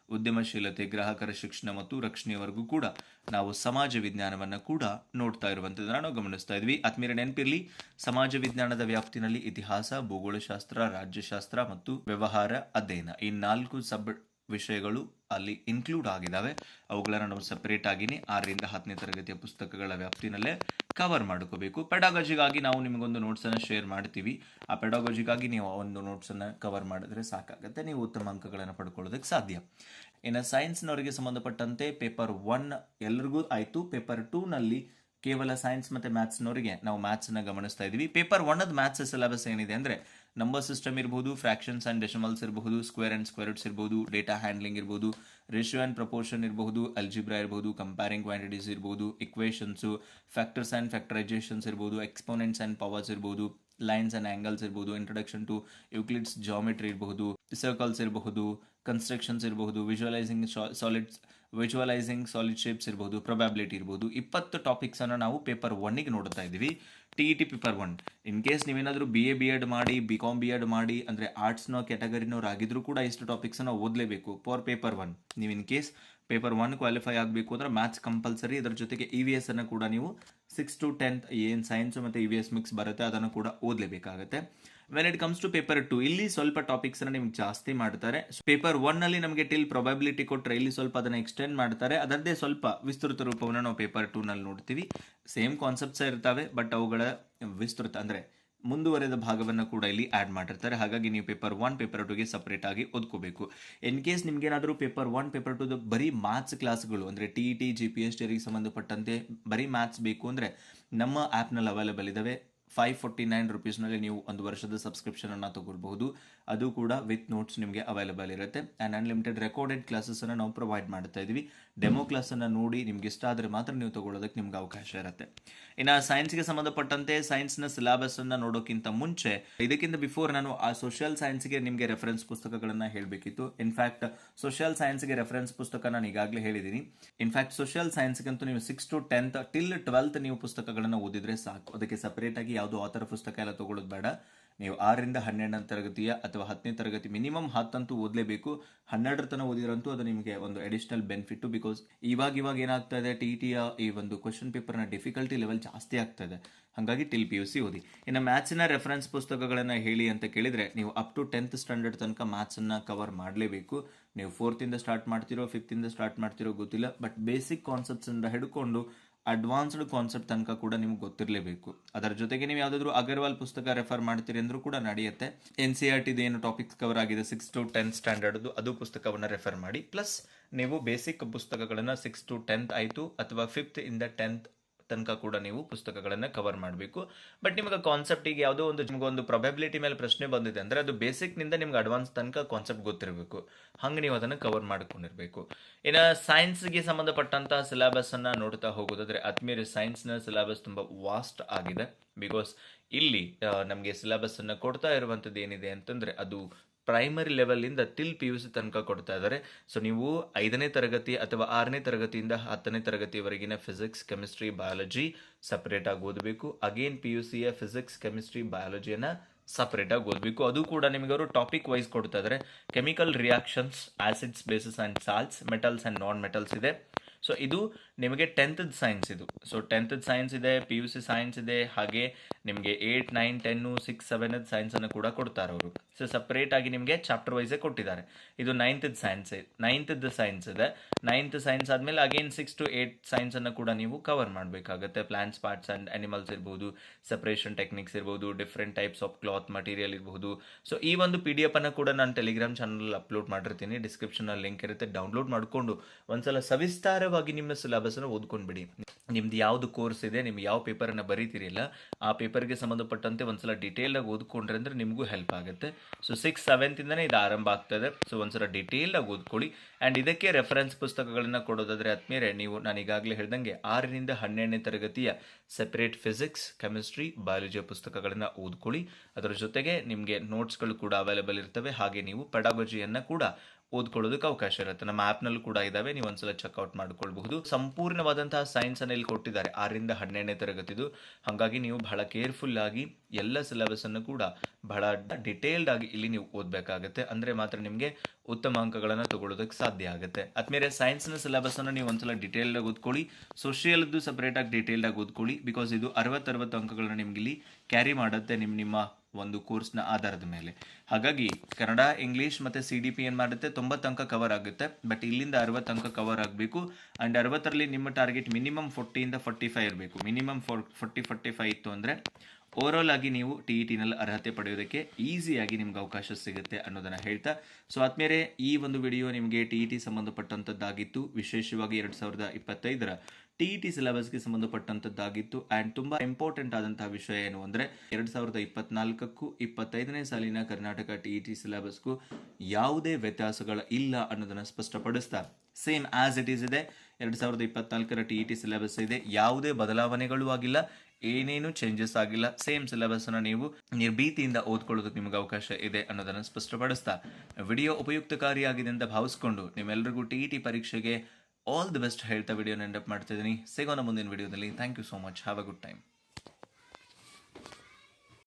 ಉದ್ಯಮಶೀಲತೆ, ಗ್ರಾಹಕರ ಶಿಕ್ಷಣ ಮತ್ತು ರಕ್ಷಣೆಯವರೆಗೂ ಕೂಡ ನಾವು ಸಮಾಜ ವಿಜ್ಞಾನವನ್ನ ಕೂಡ ನೋಡ್ತಾ ಇರುವಂಥದ್ದನ್ನು ನಾವು ಗಮನಿಸ್ತಾ ಇದ್ವಿ. ಆತ್ಮೀಯ ನೆನಪಿರಲಿ, ಸಮಾಜ ವಿಜ್ಞಾನದ ವ್ಯಾಪ್ತಿನಲ್ಲಿ ಇತಿಹಾಸ, ಭೂಗೋಳಶಾಸ್ತ್ರ, ರಾಜ್ಯಶಾಸ್ತ್ರ ಮತ್ತು ವ್ಯವಹಾರ ಅಧ್ಯಯನ. ಈ ನಾಲ್ಕು ಸಬ್ ವಿಷಯಗಳು ಅಲ್ಲಿ ಇನ್ಕ್ಲೂಡ್ ಆಗಿದ್ದಾವೆ ಅವುಗಳನ್ನು ನಾವು ಸಪ್ರೇಟ್ ಆಗಿನೇ ಆರರಿಂದ ಹತ್ತನೇ ತರಗತಿಯ ಪುಸ್ತಕಗಳ ವ್ಯಾಪ್ತಿನಲ್ಲೇ ಕವರ್ ಮಾಡ್ಕೋಬೇಕು. ಪೆಡಾಗಜಿಗಾಗಿ ನಾವು ನಿಮಗೊಂದು ನೋಟ್ಸನ್ನು ಶೇರ್ ಮಾಡ್ತೀವಿ. ಆ ಪೆಡಾಗಜಿಗಾಗಿ ನೀವು ಒಂದು ನೋಟ್ಸನ್ನು ಕವರ್ ಮಾಡಿದ್ರೆ ಸಾಕಾಗುತ್ತೆ. ನೀವು ಉತ್ತಮ ಅಂಕಗಳನ್ನು ಪಡ್ಕೊಳ್ಳೋದಕ್ಕೆ ಸಾಧ್ಯ. ಇನ್ನು ಸೈನ್ಸ್ನವರಿಗೆ ಸಂಬಂಧಪಟ್ಟಂತೆ ಪೇಪರ್ ಒನ್ ಎಲ್ರಿಗೂ ಆಯಿತು. ಪೇಪರ್ ಟೂನಲ್ಲಿ ಕೇವಲ ಸೈನ್ಸ್ ಮತ್ತು ಮ್ಯಾಥ್ಸ್ನವರಿಗೆ ನಾವು ಮ್ಯಾಥ್ಸನ್ನು ಗಮನಿಸ್ತಾ ಇದ್ದೀವಿ. ಪೇಪರ್ ಒನ್ನದ ಮ್ಯಾಥ್ಸ್ ಸಿಲೆಬಸ್ ಏನಿದೆ ಅಂದರೆ ನಂಬರ್ ಸಿಸ್ಟಮ್ ಇರ್ಬೋದು ಫ್ರಾಕ್ಷನ್ಸ್ ಆ್ಯಂಡ್ ಡೆಸಿಮಲ್ಸ್ ಇರಬಹುದು ಸ್ಕ್ವೇರ್ ಆ್ಯಂಡ್ ಸ್ಕ್ವೇರ್ಸ್ ಇರ್ಬೋದು ಡೇಟಾ ಹ್ಯಾಂಡ್ಲಿಂಗ್ ಇರ್ಬೋದು ರೇಷಿಯೋ ಆ್ಯಂಡ್ ಪ್ರಪೋರ್ಷನ್ ಇರಬಹುದು ಅಲ್ಜಿಬ್ರಾ ಇರ್ಬೋದು ಕಂಪೇರಿಂಗ್ ಕ್ವಾಂಟಿಟೀಸ್ ಇರ್ಬೋದು ಇಕ್ವೇಷನ್ಸು ಫ್ಯಾಕ್ಟರ್ಸ್ ಆ್ಯಂಡ್ ಫ್ಯಾಕ್ಟರೈಜೇಷನ್ಸ್ ಇರ್ಬೋದು ಎಕ್ಸ್ಪೋನೆಂಟ್ಸ್ ಆ್ಯಂಡ್ ಪವರ್ಸ್ ಇರ್ಬೋದು ಲೈನ್ಸ್ ಆ್ಯಂಡ್ ಆ್ಯಂಗಲ್ಸ್ ಇರ್ಬೋದು ಇಂಟ್ರೊಡಕ್ಷನ್ ಟು ಯುಕ್ಲಿಡ್ಸ್ ಜಾಮೆಟ್ರಿ ಇರಬಹುದು ಸರ್ಕಲ್ಸ್ ಇರಬಹುದು ಕನ್ಸ್ಟ್ರಕ್ಷನ್ಸ್ ಇರಬಹುದು visualising solids visualising solid shapes ಇರಬಹುದು ಪ್ರೊಬ್ಯಾಬಿಲಿಟಿ ಇರ್ಬೋದು. ಇಪ್ಪತ್ತು ಟಾಪಿಕ್ಸನ್ನು ನಾವು ಪೇಪರ್ ಒನ್ನಿಗೆ ನೋಡ್ತಾ ಇದ್ದೀವಿ. T E T paper one in case ನೀವೇನಾದರೂ ಬಿ ಎ ಬಿ ಎಡ್ ಮಾಡಿ ಬಿ ಕಾಮ್ ಬಿ ಎಡ್ ಮಾಡಿ, ಅಂದರೆ ಆರ್ಟ್ಸ್ನೋ ಆಗಿದ್ರು ಕೂಡ ಇಷ್ಟು ಟಾಪಿಕ್ಸನ್ನು ಓದಲೇಬೇಕು ಫಾರ್ ಪೇಪರ್ ಒನ್ ನೀವು in case paper one qualify ಆಗಬೇಕು ಅಂದರೆ ಮ್ಯಾಥ್ಸ್ ಕಂಪಲ್ಸರಿ ಅದರ ಜೊತೆಗೆ ಇ ವಿ ಎಸ್ ಅನ್ನು ಕೂಡ ನೀವು ಸಿಕ್ಸ್ ಟು ಟೆಂತ್ ಏನು ಸೈನ್ಸ್ ಮತ್ತು ಇ ವಿ ಎಸ್ ಮಿಕ್ಸ್ ಬರುತ್ತೆ ಅದನ್ನು ಕೂಡ ಓದಲೇಬೇಕಾಗುತ್ತೆ. When it comes to paper two ಇಲ್ಲಿ ಸ್ವಲ್ಪ ಟಾಪಿಕ್ಸ್ ನಿಮ್ಗೆ ಜಾಸ್ತಿ ಮಾಡ್ತಾರೆ. ಪೇಪರ್ ಒನ್ ಅಲ್ಲಿ ನಮಗೆ ಟಿಲ್ ಪ್ರೊಬಬಿಲಿಟಿ ಕೊಟ್ಟರೆ ಇಲ್ಲಿ ಸ್ವಲ್ಪ ಅದನ್ನ ಎಕ್ಸ್ಟೆಂಡ್ ಮಾಡ್ತಾರೆ. ಅದರದ್ದೇ ಸ್ವಲ್ಪ ವಿಸ್ತೃತ ರೂಪವನ್ನು ನಾವು ಪೇಪರ್ ಟೂ ನಲ್ಲಿ ನೋಡ್ತೀವಿ. ಸೇಮ್ ಕಾನ್ಸೆಪ್ಟ್ಸ್ ಇರ್ತವೆ ಬಟ್ ಅವುಗಳ ವಿಸ್ತೃತ ಅಂದ್ರೆ ಮುಂದುವರೆದ ಭಾಗವನ್ನು ಕೂಡ ಇಲ್ಲಿ ಆ್ಯಡ್ ಮಾಡಿರ್ತಾರೆ. ಹಾಗಾಗಿ ನೀವು ಪೇಪರ್ ಒನ್ ಪೇಪರ್ ಟೂಗೆ ಸಪ್ರೇಟ್ ಆಗಿ ಓದ್ಕೋಬೇಕು. ಇನ್ ಕೇಸ್ ನಿಮ್ಗೇನಾದರೂ ಪೇಪರ್ ಒನ್ ಪೇಪರ್ ಟು ಬರೀ ಮ್ಯಾಥ್ಸ್ ಕ್ಲಾಸ್ಗಳು ಅಂದರೆ T E T G P S ಟಿಗೆ ಸಂಬಂಧಪಟ್ಟಂತೆ ಬರೀ ಮ್ಯಾಥ್ಸ್ ಬೇಕು ಅಂದರೆ ನಮ್ಮ ಆ್ಯಪ್ನಲ್ಲಿ ಅವೈಲೇಬಲ್ ಇದ್ದಾವೆ ಫೈವ್ ಫೋರ್ಟಿ ನೈನ್ ರುಪೀಸ್ನಲ್ಲಿ ನೀವು ಒಂದು ವರ್ಷದ ಸಬ್ಸ್ಕ್ರಿಪ್ಷನನ್ನು ತಗೊಳ್ಬಹುದು. ಅದು ಕೂಡ ವಿತ್ ನೋಟ್ಸ್ ನಿಮಗೆ ಅವೈಲೇಬಲ್ ಇರುತ್ತೆ. ಆ್ಯಂಡ್ ಅನ್ಲಿಮಿಟೆಡ್ ರೆಕಾರ್ಡೆಡ್ ಕ್ಲಾಸಸನ್ನು ನಾವು ಪ್ರೊವೈಡ್ ಮಾಡ್ತಾ ಇದ್ದೀವಿ. ಡೆಮೋ ಕ್ಲಾಸನ್ನು ನೋಡಿ ನಿಮ್ಗೆ ಇಷ್ಟ ಆದರೆ ಮಾತ್ರ ನೀವು ತಗೊಳ್ಳೋದಕ್ಕೆ ನಿಮ್ಗೆ ಅವಕಾಶ ಇರುತ್ತೆ. ಇನ್ನು ಸೈನ್ಸ್ಗೆ ಸಂಬಂಧಪಟ್ಟಂತೆ ಸೈನ್ಸ್ನ ಸಿಲೆಬಸ್ಸನ್ನು ನೋಡೋಕ್ಕಿಂತ ಮುಂಚೆ ಇದಕ್ಕಿಂತ ಬಿಫೋರ್ ನಾನು ಆ ಸೋಷಿಯಲ್ ಸೈನ್ಸ್ಗೆ ನಿಮಗೆ ರೆಫರೆನ್ಸ್ ಪುಸ್ತಕಗಳನ್ನು ಹೇಳಬೇಕಿತ್ತು. ಇನ್ಫ್ಯಾಕ್ಟ್ ಸೋಷಿಯಲ್ ಸೈನ್ಸ್ಗೆ ರೆಫರೆನ್ಸ್ ಪುಸ್ತಕ ನಾನು ಈಗಾಗಲೇ ಹೇಳಿದ್ದೀನಿ. ಇನ್ಫ್ಯಾಕ್ಟ್ ಸೋಷಿಯಲ್ ಸೈನ್ಸ್ಗಂತೂ ನೀವು six to tenth till twelfth ನೀವು ಪುಸ್ತಕಗಳನ್ನು ಓದಿದ್ರೆ ಸಾಕು. ಅದಕ್ಕೆ ಸಪ್ರೇಟಾಗಿ ಯಾವುದೋ ಆಥರ್ ಪುಸ್ತಕ ಎಲ್ಲ ತಗೊಳ್ಳೋದು ಬೇಡ. ನೀವು ಆರರಿಂದ ಹನ್ನೆರಡನೇ ತರಗತಿಯ ಅಥವಾ ಹತ್ತನೇ ತರಗತಿ ಮಿನಿಮಮ್ ಹತ್ತಂತೂ ಓದಲೇಬೇಕು. ಹನ್ನೆರಡರ ತನಕ ಓದಿರಂತೂ ಅದು ನಿಮಗೆ ಒಂದು ಅಡಿಷನಲ್ ಬೆನಿಫಿಟ್ಟು ಬಿಕಾಸ್ ಇವಾಗ ಇವಾಗ ಏನಾಗ್ತಾ ಇದೆ ಟಿ ಟಿಯ ಈ ಒಂದು ಕ್ವಶನ್ ಪೇಪರ್ನ ಡಿಫಿಕಲ್ಟಿ ಲೆವೆಲ್ ಜಾಸ್ತಿ ಆಗ್ತಾ ಇದೆ ಹಾಗಾಗಿ ಟಿಲ್ ಪಿ ಯು ಸಿ ಓದಿ. ಇನ್ನು ಮ್ಯಾಥ್ಸಿನ ರೆಫರೆನ್ಸ್ ಪುಸ್ತಕಗಳನ್ನು ಹೇಳಿ ಅಂತ ಕೇಳಿದರೆ, ನೀವು ಅಪ್ ಟು ಟೆಂತ್ ಸ್ಟ್ಯಾಂಡರ್ಡ್ ತನಕ ಮ್ಯಾಥ್ಸನ್ನು ಕವರ್ ಮಾಡಲೇಬೇಕು. ನೀವು ಫೋರ್ತಿಂದ ಸ್ಟಾರ್ಟ್ ಮಾಡ್ತಿರೋ ಫಿಫ್ತಿಂದ ಸ್ಟಾರ್ಟ್ ಮಾಡ್ತಿರೋ ಗೊತ್ತಿಲ್ಲ ಬಟ್ ಬೇಸಿಕ್ ಕಾನ್ಸೆಪ್ಟ್ಸಿಂದ ಹಿಡ್ಕೊಂಡು ಅಡ್ವಾನ್ಸ್ಡ್ ಕಾನ್ಸೆಪ್ಟ್ ತನಕ ಕೂಡ ನಿಮ್ಗೆ ಗೊತ್ತಿರಲೇಬೇಕು. ಅದರ ಜೊತೆಗೆ ನೀವು ಯಾವುದಾದ್ರು ಅಗರ್ವಾಲ್ ಪುಸ್ತಕ ರೆಫರ್ ಮಾಡ್ತೀರಿ ಅಂದ್ರೂ ಕೂಡ ನಡೆಯುತ್ತೆ. ಎನ್ ಸಿ ಆರ್ ಟಿದು ಏನು ಟಾಪಿಕ್ಸ್ ಕವರ್ ಆಗಿದೆ ಸಿಕ್ಸ್ ಟು ಟೆಂತ್ ಸ್ಟ್ಯಾಂಡರ್ಡ್ದು ಅದು ಪುಸ್ತಕವನ್ನು ರೆಫರ್ ಮಾಡಿ. ಪ್ಲಸ್ ನೀವು ಬೇಸಿಕ್ ಪುಸ್ತಕಗಳನ್ನು ಸಿಕ್ಸ್ ಟು ಟೆಂತ್ ಆಯಿತು, ಅಥವಾ ಫಿಫ್ತ್ ಇಂದ ಟೆಂತ್ ತನಕ ಕೂಡ ನೀವು ಪುಸ್ತಕಗಳನ್ನು ಕವರ್ ಮಾಡಬೇಕು. ಬಟ್ ನಿಮಗೆ ಕಾನ್ಸೆಪ್ಟಿಗೆ ಯಾವುದೋ ಒಂದು ನಿಮ್ಗೆ ಒಂದು ಪ್ರೊಬೆಬಿಲಿಟಿ ಮೇಲೆ ಪ್ರಶ್ನೆ ಬಂದಿದೆ ಅಂದರೆ ಅದು ಬೇಸಿಕ್ನಿಂದ ನಿಮ್ಗೆ ಅಡ್ವಾನ್ಸ್ ತನಕ ಕಾನ್ಸೆಪ್ಟ್ ಗೊತ್ತಿರಬೇಕು. ಹಂಗೆ ನೀವು ಅದನ್ನು ಕವರ್ ಮಾಡ್ಕೊಂಡಿರಬೇಕು. ಇನ್ನು ಸೈನ್ಸ್ಗೆ ಸಂಬಂಧಪಟ್ಟಂತಹ ಸಿಲೆಬಸ್ಸನ್ನು ನೋಡ್ತಾ ಹೋಗೋದಾದ್ರೆ ಆತ್ಮೀಯ ಸೈನ್ಸ್ನ ಸಿಲೆಬಸ್ ತುಂಬ ವಾಸ್ಟ್ ಆಗಿದೆ. ಬಿಕಾಸ್ ಇಲ್ಲಿ ನಮಗೆ ಸಿಲೆಬಸ್ಸನ್ನು ಕೊಡ್ತಾ ಇರುವಂಥದ್ದು ಏನಿದೆ ಅಂತಂದರೆ ಅದು ಪ್ರೈಮರಿ ಲೆವೆಲಿಂದ ಟಿಲ್ ಪಿ ಯು ಸಿ ತನಕ ಕೊಡ್ತಾ ಇದ್ದಾರೆ. ಸೊ ನೀವು ಐದನೇ ತರಗತಿ ಅಥವಾ ಆರನೇ ತರಗತಿಯಿಂದ ಹತ್ತನೇ ತರಗತಿವರೆಗಿನ ಫಿಸಿಕ್ಸ್ ಕೆಮಿಸ್ಟ್ರಿ ಬಯಾಲಜಿ ಸಪ್ರೇಟ್ ಆಗಿ ಓದಬೇಕು. ಅಗೇನ್ ಪಿ ಯು ಸಿಯ ಫಿಸಿಕ್ಸ್ ಕೆಮಿಸ್ಟ್ರಿ ಬಯಾಲಜಿಯನ್ನು ಸಪ್ರೇಟಾಗಿ ಓದಬೇಕು. ಅದು ಕೂಡ ನಿಮಗೆ ಅವರು ಟಾಪಿಕ್ ವೈಸ್ ಕೊಡ್ತಾ ಇದ್ದಾರೆ. Chemical reactions acids bases and salts metals and non metals ಇದೆ. ಸೊ ಇದು ನಿಮಗೆ ಟೆಂತ್ ಸೈನ್ಸ್ ಇದು. ಸೊ ಟೆಂತ್ ಸೈನ್ಸ್ ಇದೆ ಪಿ ಯು ಸಿ ಸೈನ್ಸ್ ಇದೆ, ಹಾಗೆ ನಿಮಗೆ eight nine ten six seven ಸೈನ್ಸನ್ನು ಕೂಡ ಕೊಡ್ತಾರೆ ಅವರು. ಸೊ ಸಪ್ರೇಟ್ ಆಗಿ ನಿಮಗೆ ಚಾಪ್ಟರ್ ವೈಸೇ ಕೊಟ್ಟಿದ್ದಾರೆ. ಇದು ನೈನ್ತ್ ಸೈನ್ಸ್ ನೈನ್ತ್ ಸೈನ್ಸ್ ಇದೆ. ನೈನ್ತ್ ಸೈನ್ಸ್ ಆದಮೇಲೆ ಅಗೇನ್ ಸಿಕ್ಸ್ ಟು ಏಯ್ಟ್ ಸೈನ್ಸನ್ನು ಕೂಡ ನೀವು ಕವರ್ ಮಾಡಬೇಕಾಗುತ್ತೆ. ಪ್ಲಾಂಟ್ಸ್ ಪಾರ್ಟ್ಸ್ ಆ್ಯಂಡ್ ಅನಿಮಲ್ಸ್ ಇರ್ಬೋದು ಸಪ್ರೇಷನ್ ಟೆಕ್ನಿಕ್ಸ್ ಇರ್ಬೋದು different types of cloth material ಇರ್ಬೋದು. ಸೊ ಈ ಒಂದು ಪಿ ಡಿ ಎಫ್ ಅನ್ನು ಕೂಡ ನಾನು ಟೆಲಿಗ್ರಾಮ್ ಚಾನಲ್ ಅಪ್ಲೋಡ್ ಮಾಡಿರ್ತೀನಿ. ಡಿಸ್ಕ್ರಿಪ್ಷನಲ್ಲಿ ಲಿಂಕ್ ಇರುತ್ತೆ ಡೌನ್ಲೋಡ್ ಮಾಡಿಕೊಂಡು ಒಂದ್ಸಲ ಸವಿಸ್ತಾರವಾಗಿ ನಿಮ್ಮ ಸಿಲೆಬಸ್ನ ಓದ್ಕೊಂಡ್ಬಿಡಿ. ನಿಮ್ದು ಯಾವುದು ಕೋರ್ಸ್ ಇದೆ, ನಿಮ್ಗೆ ಯಾವ ಪೇಪರನ್ನು ಬರೀತಿರಿಲ್ಲ, ಆ ಪೇಪರ್ಗೆ ಸಂಬಂಧಪಟ್ಟಂತೆ ಒಂದ್ಸಲ ಡೀಟೇಲಾಗಿ ಓದ್ಕೊಂಡ್ರೆ ಅಂದ್ರೆ ನಿಮಗೂ ಹೆಲ್ಪ್ ಆಗುತ್ತೆ. ಸೊ ಸಿಕ್ಸ್ ಸೆವೆಂತಿಂದನೇ ಇದು ಆರಂಭ ಆಗ್ತದೆ. ಸೊ ಒಂದ್ಸಲ ಆಗಿ ಓದ್ಕೊಳ್ಳಿ. ಅಂಡ್ ಇದಕ್ಕೆ ರೆಫರೆನ್ಸ್ ಪುಸ್ತಕಗಳನ್ನು ಕೊಡೋದಾದ್ರೆ ಆದ್ಮೇಲೆ ನೀವು, ನಾನು ಈಗಾಗಲೇ ಹೇಳ್ದಂಗೆ ಆರರಿಂದ ಹನ್ನೆರಡನೇ ತರಗತಿಯ ಸೆಪರೇಟ್ ಫಿಸಿಕ್ಸ್ ಕೆಮಿಸ್ಟ್ರಿ ಬಯಾಲಜಿಯ ಪುಸ್ತಕಗಳನ್ನು ಓದ್ಕೊಳ್ಳಿ. ಅದರ ಜೊತೆಗೆ ನಿಮಗೆ ನೋಟ್ಸ್ಗಳು ಕೂಡ ಅವೈಲೇಬಲ್ ಇರ್ತವೆ. ಹಾಗೆ ನೀವು ಪೆಡಾಗಜಿಯನ್ನು ಕೂಡ ಓದ್ಕೊಳ್ಳೋದಕ್ಕೆ ಅವಕಾಶ ಇರುತ್ತೆ. ನಮ್ಮ ಆ್ಯಪ್ನಲ್ಲೂ ಕೂಡ ಇದ್ದಾವೆ ನೀವು ಒಂದ್ಸಲ ಚೆಕ್ಔಟ್ ಮಾಡ್ಕೊಳ್ಬಹುದು. ಸಂಪೂರ್ಣವಾದಂತಹ ಸೈನ್ಸ್ ಅನ್ನು ಇಲ್ಲಿ ಕೊಟ್ಟಿದ್ದಾರೆ. ಆರರಿಂದ ಹನ್ನೆರಡನೇ ತರಗತಿದು. ಹಾಗಾಗಿ ನೀವು ಬಹಳ ಕೇರ್ಫುಲ್ ಆಗಿ ಎಲ್ಲ ಸಿಲೆಬಸ್ ಅನ್ನು ಕೂಡ ಬಹಳ ಡಿಟೇಲ್ಡ್ ಆಗಿ ಇಲ್ಲಿ ನೀವು ಓದಬೇಕಾಗುತ್ತೆ. ಅಂದ್ರೆ ಮಾತ್ರ ನಿಮಗೆ ಉತ್ತಮ ಅಂಕಗಳನ್ನು ತಗೊಳ್ಳೋದಕ್ಕೆ ಸಾಧ್ಯ ಆಗುತ್ತೆ. ಅದ್ಮೇಲೆ ಸೈನ್ಸ್ನ ಸಿಲೆಬಸ್ ಅನ್ನು ನೀವು ಒಂದ್ಸಲ ಡಿಟೇಲ್ಡ್ ಆಗಿ ಓದ್ಕೊಳ್ಳಿ. ಸೋಷಿಯಲ್ದು ಸಪರೇಟ್ ಆಗಿ ಡೀಟೇಲ್ಡ್ ಆಗಿ ಓದ್ಕೊಳ್ಳಿ. ಬಿಕಾಸ್ ಇದು ಅರವತ್ತರವತ್ತು ಅಂಕಗಳನ್ನ ನಿಮ್ಗೆ ಇಲ್ಲಿ ಕ್ಯಾರಿ ಮಾಡುತ್ತೆ. ನಿಮ್ಮ ನಿಮ್ಮ ಒಂದು ಕೋರ್ಸ್ನ ಆಧಾರದ ಮೇಲೆ. ಹಾಗಾಗಿ ಕನ್ನಡ, ಇಂಗ್ಲೀಷ್ ಮತ್ತು ಸಿ ಡಿ ಪಿ ಏನು ಮಾಡುತ್ತೆ? ತೊಂಬತ್ತು ಅಂಕ ಕವರ್ ಆಗುತ್ತೆ. ಬಟ್ ಇಲ್ಲಿಂದ ಅರವತ್ತು ಅಂಕ ಕವರ್ ಆಗಬೇಕು. ಆ್ಯಂಡ್ ಅರವತ್ತರಲ್ಲಿ ನಿಮ್ಮ ಟಾರ್ಗೆಟ್ ಮಿನಿಮಮ್ ಫೋರ್ಟಿಯಿಂದ ಫೋರ್ಟಿ ಫೈವ್ ಇರಬೇಕು. Minimum four forty forty five ಇತ್ತು ಅಂದರೆ ಓವರಾಲ್ ಆಗಿ ನೀವು ಟಿ ಇ ಟಿನಲ್ಲಿ ಅರ್ಹತೆ ಪಡೆಯೋದಕ್ಕೆ ಈಸಿಯಾಗಿ ನಿಮ್ಗೆ ಅವಕಾಶ ಸಿಗುತ್ತೆ ಅನ್ನೋದನ್ನು ಹೇಳ್ತಾ. ಸೊ ಆದ್ಮೇಲೆ ಈ ಒಂದು ವಿಡಿಯೋ ನಿಮಗೆ ಟಿ ಇ ಟಿ ಸಂಬಂಧಪಟ್ಟಂಥದ್ದಾಗಿತ್ತು ವಿಶೇಷವಾಗಿ ಎರಡು ಸಾವಿರದ ಇಪ್ಪತ್ತೈದರ ಟಿ ಇ ಟಿ ಸಿಲೆಬಸ್ಗೆ ಸಂಬಂಧಪಟ್ಟಂತದ್ದಾಗಿತ್ತು. ಆ್ಯಂಡ್ ತುಂಬ ಇಂಪಾರ್ಟೆಂಟ್ ಆದಂತಹ ವಿಷಯ ಏನು ಅಂದರೆ, ಎರಡು ಸಾವಿರದ ಇಪ್ಪತ್ನಾಲ್ಕಕ್ಕೂ ಇಪ್ಪತ್ತೈದನೇ ಸಾಲಿನ ಕರ್ನಾಟಕ ಟಿ ಇ ಟಿ ಸಿಲೆಬಸ್ಗೂ ಯಾವುದೇ ವ್ಯತ್ಯಾಸಗಳ ಇಲ್ಲ ಅನ್ನೋದನ್ನು ಸ್ಪಷ್ಟಪಡಿಸ್ತಾ ಸೇಮ್ ಆಸ್ ಇಟ್ ಈಸ್ ಇದೆ. ಎರಡು ಸಾವಿರದ ಇಪ್ಪತ್ನಾಲ್ಕರ ಟಿ ಇ ಟಿ ಸಿಲೆಬಸ್ ಇದೆ. ಯಾವುದೇ ಬದಲಾವಣೆಗಳೂ ಆಗಿಲ್ಲ, ಏನೇನು ಚೇಂಜಸ್ ಆಗಿಲ್ಲ. ಸೇಮ್ ಸಿಲೆಬಸ್ನ ನೀವು ನಿರ್ಭೀತಿಯಿಂದ ಓದ್ಕೊಳ್ಳೋದಕ್ಕೆ ನಿಮಗೆ ಅವಕಾಶ ಇದೆ ಅನ್ನೋದನ್ನು ಸ್ಪಷ್ಟಪಡಿಸ್ತಾ ವಿಡಿಯೋ ಉಪಯುಕ್ತಕಾರಿಯಾಗಿದೆ ಅಂತ ಭಾವಿಸ್ಕೊಂಡು ನಿಮ್ಮೆಲ್ಲರಿಗೂ ಟಿ ಇ ಟಿ ಪರೀಕ್ಷೆಗೆ ಆಲ್ ದಿ ಬೆಸ್ಟ್ ಹೇಳ್ತಾ ವಿಡಿಯೋನ ಎಂಡಪ್ ಮಾಡ್ತಿದ್ದೀನಿ ಸಿಗೋಣ ಮುಂದಿನ ವಿಡಿಯೋದಲ್ಲಿ thank you so much have a good time